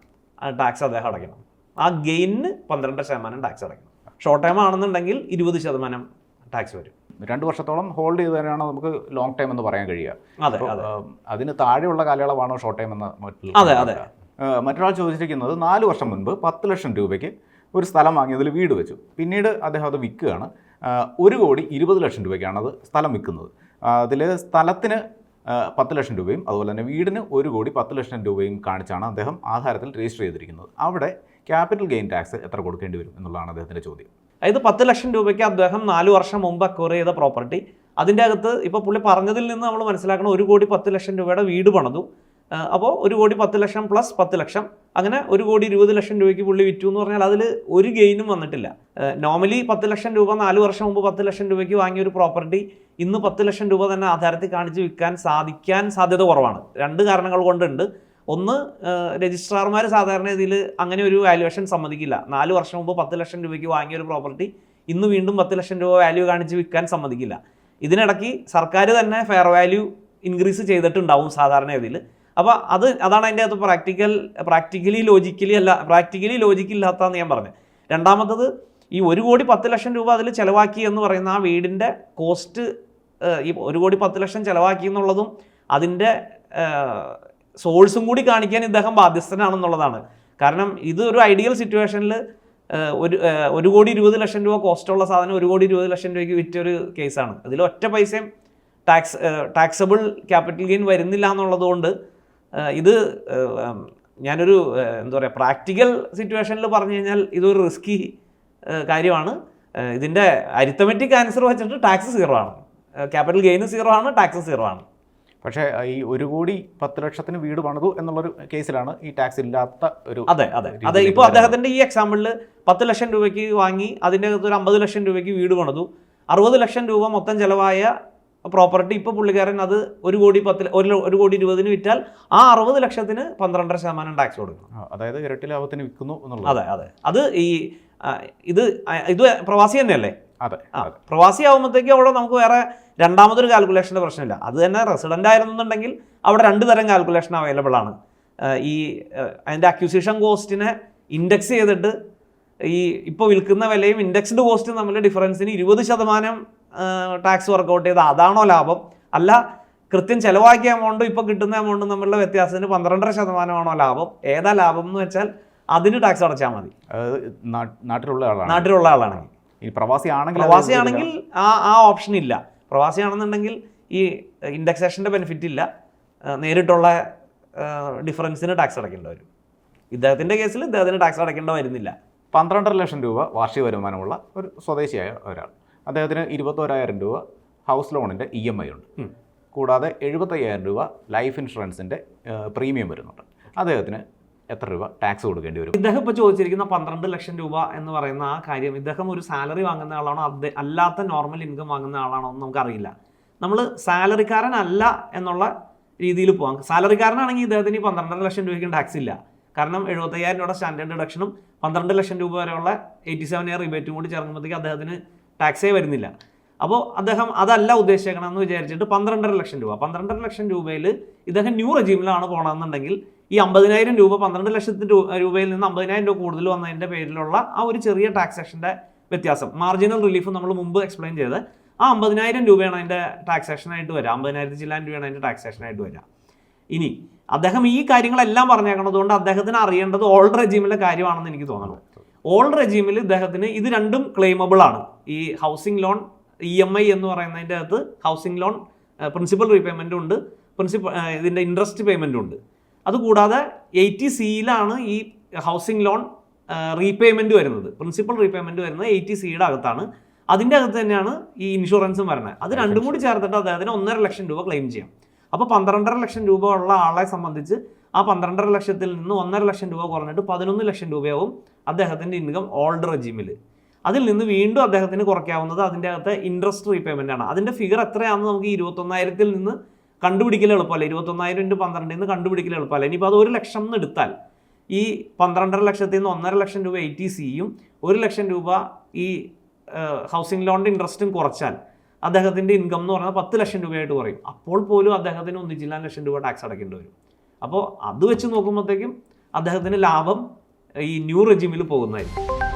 [SPEAKER 1] ടാക്സ് അദ്ദേഹം അടയ്ക്കണം. ആ ഗെയിനിന് പന്ത്രണ്ടര ശതമാനം ടാക്സ് അടയ്ക്കണം. ഷോർട്ട് ടൈം ആണെന്നുണ്ടെങ്കിൽ ഇരുപത് ശതമാനം ടാക്സ് വരും.
[SPEAKER 2] രണ്ട് വർഷത്തോളം ഹോൾഡ് ചെയ്ത് തന്നെയാണ് നമുക്ക് ലോങ് ടൈം എന്ന് പറയാൻ കഴിയുക. അതിന് താഴെയുള്ള കാലയളവാണോ ഷോർട്ട് ടൈം എന്ന്
[SPEAKER 1] അതെ, അതെ.
[SPEAKER 2] മറ്റൊരാൾ ചോദിച്ചിരിക്കുന്നത് നാല് വർഷം മുൻപ് പത്ത് ലക്ഷം രൂപയ്ക്ക് ഒരു സ്ഥലം വാങ്ങി അതിൽ വീട് വെച്ചു. പിന്നീട് അദ്ദേഹം അത് വിൽക്കുകയാണ്. ഒരു കോടി ഇരുപത് ലക്ഷം രൂപയ്ക്കാണ് അത് സ്ഥലം വിൽക്കുന്നത്. അതിൽ സ്ഥലത്തിന് പത്ത് ലക്ഷം രൂപയും അതുപോലെ തന്നെ വീടിന് ഒരു കോടി പത്ത് ലക്ഷം രൂപയും കാണിച്ചാണ് അദ്ദേഹം ആധാരത്തിൽ രജിസ്റ്റർ ചെയ്തിരിക്കുന്നത്. അവിടെ ക്യാപിറ്റൽ ഗെയിൻ ടാക്സ് എത്ര കൊടുക്കേണ്ടി വരും എന്നുള്ളതാണ് അദ്ദേഹത്തിന്റെ ചോദ്യം.
[SPEAKER 1] അതായത് പത്ത് ലക്ഷം രൂപയ്ക്ക് അദ്ദേഹം നാല് വർഷം മുമ്പ് അക്വയർ ചെയ്ത പ്രോപ്പർട്ടി അതിന്റെ അകത്ത് ഇപ്പോൾ പുള്ളി പറഞ്ഞതിൽ നിന്ന് നമ്മൾ മനസ്സിലാക്കണം ഒരു കോടി പത്ത് ലക്ഷം രൂപയുടെ വീട് പണിതു. അപ്പോൾ ഒരു കോടി പത്ത് ലക്ഷം പ്ലസ് പത്ത് ലക്ഷം. അങ്ങനെ ഒരു കോടി ഇരുപത് ലക്ഷം രൂപയ്ക്ക് പുള്ളി വിറ്റു എന്ന് പറഞ്ഞാൽ അതിൽ ഒരു ഗെയിനും വന്നിട്ടില്ല. നോർമലി പത്ത് ലക്ഷം രൂപ നാല് വർഷം മുമ്പ് പത്ത് ലക്ഷം രൂപയ്ക്ക് വാങ്ങിയ ഒരു പ്രോപ്പർട്ടി ഇന്ന് പത്ത് ലക്ഷം രൂപ തന്നെ ആധാരത്തിൽ കാണിച്ച് വിൽക്കാൻ സാധിക്കാൻ സാധ്യത കുറവാണ്. രണ്ട് കാരണങ്ങൾ കൊണ്ടുണ്ട്. ഒന്ന് രജിസ്ട്രാർമാർ സാധാരണ ഇതിൽ അങ്ങനെ ഒരു വാല്യുവേഷൻ സമ്മതിക്കില്ല. നാല് വർഷം മുമ്പ് പത്ത് ലക്ഷം രൂപയ്ക്ക് വാങ്ങിയ ഒരു പ്രോപ്പർട്ടി ഇന്ന് വീണ്ടും പത്ത് ലക്ഷം രൂപ വാല്യൂ കാണിച്ച് വിൽക്കാൻ സമ്മതിക്കില്ല. ഇതിനിടയ്ക്ക് സർക്കാർ തന്നെ ഫെയർ വാല്യൂ ഇൻക്രീസ് ചെയ്തിട്ടുണ്ടാവും സാധാരണ ഇതിൽ അപ്പോൾ അത് അതാണ് അതിന്റെ അകത്ത് പ്രാക്ടിക്കൽ പ്രാക്ടിക്കലി ലോജിക്കലി അല്ല പ്രാക്ടിക്കലി ലോജിക്കില്ലാത്തതെന്ന് ഞാൻ പറഞ്ഞു. രണ്ടാമത്തത് ഈ ഒരു കോടി പത്ത് ലക്ഷം രൂപ അതിൽ ചിലവാക്കി എന്ന് പറയുന്ന ആ വീടിന്റെ കോസ്റ്റ് ഈ ഒരു കോടി പത്ത് ലക്ഷം ചിലവാക്കി എന്നുള്ളതും അതിന്റെ സോഴ്സും കൂടി കാണിക്കാൻ ഇദ്ദേഹം ബാധ്യസ്ഥനാണെന്നുള്ളതാണ്. കാരണം ഇത് ഒരു ഐഡിയൽ സിറ്റുവേഷനിൽ ഒരു ഒരു കോടി ഇരുപത് ലക്ഷം രൂപ കോസ്റ്റുള്ള സാധനം ഒരു കോടി ഇരുപത് ലക്ഷം രൂപയ്ക്ക് വിറ്റൊരു കേസാണ് അതിൽ ഒറ്റ പൈസയും ടാക്സ് ടാക്സബിൾ ക്യാപിറ്റൽ ഗെയിൻ വരുന്നില്ല എന്നുള്ളതുകൊണ്ട് ഇത് ഞാനൊരു എന്താ പറയുക പ്രാക്ടിക്കൽ സിറ്റുവേഷനിൽ പറഞ്ഞു കഴിഞ്ഞാൽ ഇതൊരു റിസ്കി കാര്യമാണ്. ഇതിന്റെ അരിത്തമെറ്റിക് ആൻസർ വെച്ചിട്ട് ടാക്സ് സീറോ ആണ്. ക്യാപിറ്റൽ ഗെയിൻ സീറോ ആണ് ടാക്സ് സീറോ ആണ്.
[SPEAKER 2] പക്ഷേ ഈ ഒരു കോടി പത്ത് ലക്ഷത്തിന് വീട് പണിതു എന്നുള്ളൊരു കേസിലാണ് ഈ ടാക്സ് ഇല്ലാത്ത ഒരു
[SPEAKER 1] അതെ അതെ. അതെ ഇപ്പോൾ
[SPEAKER 2] അദ്ദേഹത്തിന്റെ
[SPEAKER 1] അദ്ദേഹത്തിന്റെ ഈ എക്സാമ്പിളിൽ പത്ത് ലക്ഷം രൂപയ്ക്ക് വാങ്ങി അതിന്റെ അകത്ത് ഒരു അമ്പത് ലക്ഷം രൂപയ്ക്ക് വീട് പണിതു. അറുപത് ലക്ഷം രൂപ മൊത്തം ചിലവായ പ്രോപ്പർട്ടി ഇപ്പോൾ പുള്ളിക്കാരൻ അത് ഒരു കോടി പത്ത് ഒരു ഒരു കോടി ഇരുപതിന് വിറ്റാൽ ആ അറുപത് ലക്ഷത്തിന് പന്ത്രണ്ടര ശതമാനം ടാക്സ്
[SPEAKER 2] കൊടുക്കും അതായത് ഇരട്ടി ലാഭത്തിന് വിൽക്കുന്നു എന്നുള്ളത്.
[SPEAKER 1] അതെ അതെ. അത് ഈ ഇത് ഇത് പ്രവാസി തന്നെയല്ലേ?
[SPEAKER 2] അതെ
[SPEAKER 1] പ്രവാസി ആകുമ്പോഴത്തേക്കും അവിടെ നമുക്ക് വേറെ രണ്ടാമതൊരു കാൽക്കുലേഷന്റെ പ്രശ്നമില്ല. അത് തന്നെ റെസിഡന്റ് ആയിരുന്നുണ്ടെങ്കിൽ അവിടെ രണ്ട് തരം കാൽക്കുലേഷൻ അവൈലബിൾ ആണ്. ഈ അതിന്റെ അക്യൂസിഷൻ കോസ്റ്റിനെ ഇൻഡെക്സ് ചെയ്തിട്ട് ഈ ഇപ്പോൾ വിൽക്കുന്ന വിലയും ഇൻഡെക്സ്ഡ് കോസ്റ്റും തമ്മിൽ ഡിഫറൻസിന് ഇരുപത് ശതമാനം ടാക്സ് വർക്കൗട്ട് ചെയ്ത്. അതാണോ ലാഭം? അല്ല കൃത്യം ചിലവാക്കിയ എമൗണ്ടും ഇപ്പോൾ കിട്ടുന്ന എമൗണ്ടും തമ്മിലുള്ള വ്യത്യാസത്തിന് പന്ത്രണ്ടര ശതമാനമാണോ ലാഭം? ഏതാ ലാഭം എന്ന് വെച്ചാൽ അതിന് ടാക്സ് അടച്ചാൽ മതി.
[SPEAKER 2] നാട്ടിലുള്ള ആളാണ്.
[SPEAKER 1] നാട്ടിലുള്ള ആളാണെങ്കിൽ.
[SPEAKER 2] ഈ പ്രവാസി ആണെങ്കിൽ പ്രവാസി
[SPEAKER 1] പ്രവാസിയാണെങ്കിൽ ആ ആ ഓപ്ഷൻ ഇല്ല. പ്രവാസിയാണെന്നുണ്ടെങ്കിൽ ഈ ഇൻഡക്സേഷന്റെ ബെനിഫിറ്റ് ഇല്ല. നേരിട്ടുള്ള ഡിഫറൻസിന് ടാക്സ് അടയ്ക്കേണ്ടി വരും. ഇദ്ദേഹത്തിന്റെ കേസിൽ ഇദ്ദേഹത്തിന് ടാക്സ് അടയ്ക്കേണ്ട വരുന്നില്ല.
[SPEAKER 2] പന്ത്രണ്ടര ലക്ഷം രൂപ വാർഷിക വരുമാനമുള്ള ഒരു സ്വദേശിയായ ഒരാൾ. അദ്ദേഹത്തിന് ഇരുപത്തോരായിരം രൂപ ഹൗസ് ലോണിന്റെ ഇ എം ഐ ഉണ്ട്. കൂടാതെ എഴുപത്തയ്യായിരം രൂപ ലൈഫ് ഇൻഷുറൻസിന്റെ പ്രീമിയം വരുന്നുണ്ട്. അദ്ദേഹത്തിന് എത്ര രൂപ ടാക്സ് കൊടുക്കേണ്ടി വരും?
[SPEAKER 1] ഇദ്ദേഹം ഇപ്പോൾ ചോദിച്ചിരിക്കുന്ന പന്ത്രണ്ട് ലക്ഷം രൂപ എന്ന് പറയുന്ന ആ കാര്യം ഇദ്ദേഹം ഒരു സാലറി വാങ്ങുന്ന ആളാണോ? അല്ലാത്ത നോർമൽ ഇൻകം വാങ്ങുന്ന ആളാണോ എന്ന് നമുക്കറിയില്ല. നമ്മൾ സാലറിക്കാരനല്ല എന്നുള്ള രീതിയിൽ പോകാം സാലറിക്കാരനാണെങ്കിൽ ഇദ്ദേഹത്തിന് ഈ പന്ത്രണ്ടര ലക്ഷം രൂപയ്ക്കും ടാക്സ് ഇല്ല. കാരണം എഴുപത്തയ്യായിരം രൂപയുടെ സ്റ്റാൻഡേർഡ് ഡിഡക്ഷനും പന്ത്രണ്ട് ലക്ഷം രൂപ വരെയുള്ള എയ്റ്റി സെവൻ ഇയർ റിബേറ്റും കൂടി ചേർക്കുമ്പോഴത്തേക്ക് അദ്ദേഹത്തിന് ടാക്സേ വരുന്നില്ല. അപ്പോൾ അദ്ദേഹം അതല്ല ഉദ്ദേശിക്കണമെന്ന് വിചാരിച്ചിട്ട് പന്ത്രണ്ടര ലക്ഷം രൂപ. പന്ത്രണ്ടര ലക്ഷം രൂപയിൽ ഇദ്ദേഹം ന്യൂ റെജീമിലാണ് പോകണമെന്നുണ്ടെങ്കിൽ ഈ അമ്പതിനായിരം രൂപ പന്ത്രണ്ട് ലക്ഷത്തിന് രൂപയിൽ നിന്ന് അമ്പതിനായിരം രൂപ കൂടുതൽ വന്നതിന്റെ പേരിലുള്ള ആ ഒരു ചെറിയ ടാക്സേഷന്റെ വ്യത്യാസം. മാർജിനൽ റിലീഫ് നമ്മൾ മുമ്പ് എക്സ്പ്ലെയിൻ ചെയ്ത് ആ അമ്പതിനായിരം രൂപയാണ് അതിന്റെ ടാക്സേഷനായിട്ട് വരിക അമ്പതിനായിരത്തി ചില്ലാൻ രൂപയാണ് അതിന്റെ ടാക്സേഷനായിട്ട് വരിക ഇനി അദ്ദേഹം ഈ കാര്യങ്ങളെല്ലാം പറഞ്ഞേക്കണതുകൊണ്ട് അദ്ദേഹത്തിന് അറിയേണ്ടത് ഓൾഡ് റെജീമിലെ കാര്യമാണെന്ന് എനിക്ക് തോന്നുന്നു. ഓൾഡ് റെജീമിൽ ഇദ്ദേഹത്തിന് ഇത് രണ്ടും ക്ലെയിമബിൾ ആണ്. ഈ housing loan E M I എന്ന് പറയുന്നതിന്റെ അകത്ത് ഹൗസിംഗ് ലോൺ പ്രിൻസിപ്പൽ റീപേയ്മെന്റും ഉണ്ട്. പ്രിൻസിപ്പൽ ഇതിന്റെ ഇൻട്രസ്റ്റ് പേയ്മെന്റും ഉണ്ട്. അതുകൂടാതെ എയ്റ്റി സിയിലാണ് ഈ ഹൗസിംഗ് ലോൺ റീപേയ്മെന്റ് വരുന്നത്. പ്രിൻസിപ്പൽ റീപേയ്മെന്റ് വരുന്നത് എയ്റ്റി സിയുടെ അകത്താണ്. അതിന്റെ അകത്ത് തന്നെയാണ് ഈ ഇൻഷുറൻസും വരുന്നത്. അത് രണ്ടും കൂടി ചേർത്തിട്ട് അദ്ദേഹത്തിന് ഒന്നര ലക്ഷം രൂപ ക്ലെയിം ചെയ്യാം. അപ്പോൾ പന്ത്രണ്ടര ലക്ഷം രൂപ ഉള്ള ആളെ സംബന്ധിച്ച് ആ പന്ത്രണ്ടര ലക്ഷത്തിൽ നിന്ന് ഒന്നര ലക്ഷം രൂപ കുറഞ്ഞിട്ട് പതിനൊന്ന് ലക്ഷം രൂപയാവും അദ്ദേഹത്തിന്റെ ഇൻകം ഓൾഡ് റെജീമിൽ അതിൽ നിന്ന് വീണ്ടും അദ്ദേഹത്തിന് കുറയ്ക്കാവുന്നത് അതിന്റെ അകത്തെ ഇൻട്രസ്റ്റ് റീപേയ്മെന്റ് ആണ്. അതിന്റെ ഫിഗർ എത്രയാണെന്ന് നമുക്ക് ഇരുപത്തൊന്നായിരത്തിൽ നിന്ന് കണ്ടുപിടിക്കൽ എളുപ്പമല്ല? ഇരുപത്തൊന്നായിരം ഇന്റു പന്ത്രണ്ടിൽ നിന്ന് കണ്ടുപിടിക്കൽ എളുപ്പമല്ല? ഇനിയിപ്പോൾ അത് ഒരു ലക്ഷം എന്ന് എടുത്താൽ ഈ പന്ത്രണ്ടര ലക്ഷത്തിൽ നിന്ന് ഒന്നര ലക്ഷം രൂപ എ ടി സിയും ഒരു ലക്ഷം രൂപ ഈ ഹൗസിംഗ് ലോണിന്റെ ഇൻട്രസ്റ്റും കുറച്ചാൽ അദ്ദേഹത്തിന്റെ ഇൻകം എന്ന് പറഞ്ഞാൽ പത്ത് ലക്ഷം രൂപയായിട്ട് കുറയും. അപ്പോൾ പോലും അദ്ദേഹത്തിന് ഒന്നിച്ചില്ല ലക്ഷം രൂപ ടാക്സ് അടയ്ക്കേണ്ടി വരും. അപ്പോൾ അത് വെച്ച് നോക്കുമ്പോഴത്തേക്കും അദ്ദേഹത്തിന് ലാഭം ഈ ന്യൂ റെജിമിൽ പോകുന്നതായിരിക്കും.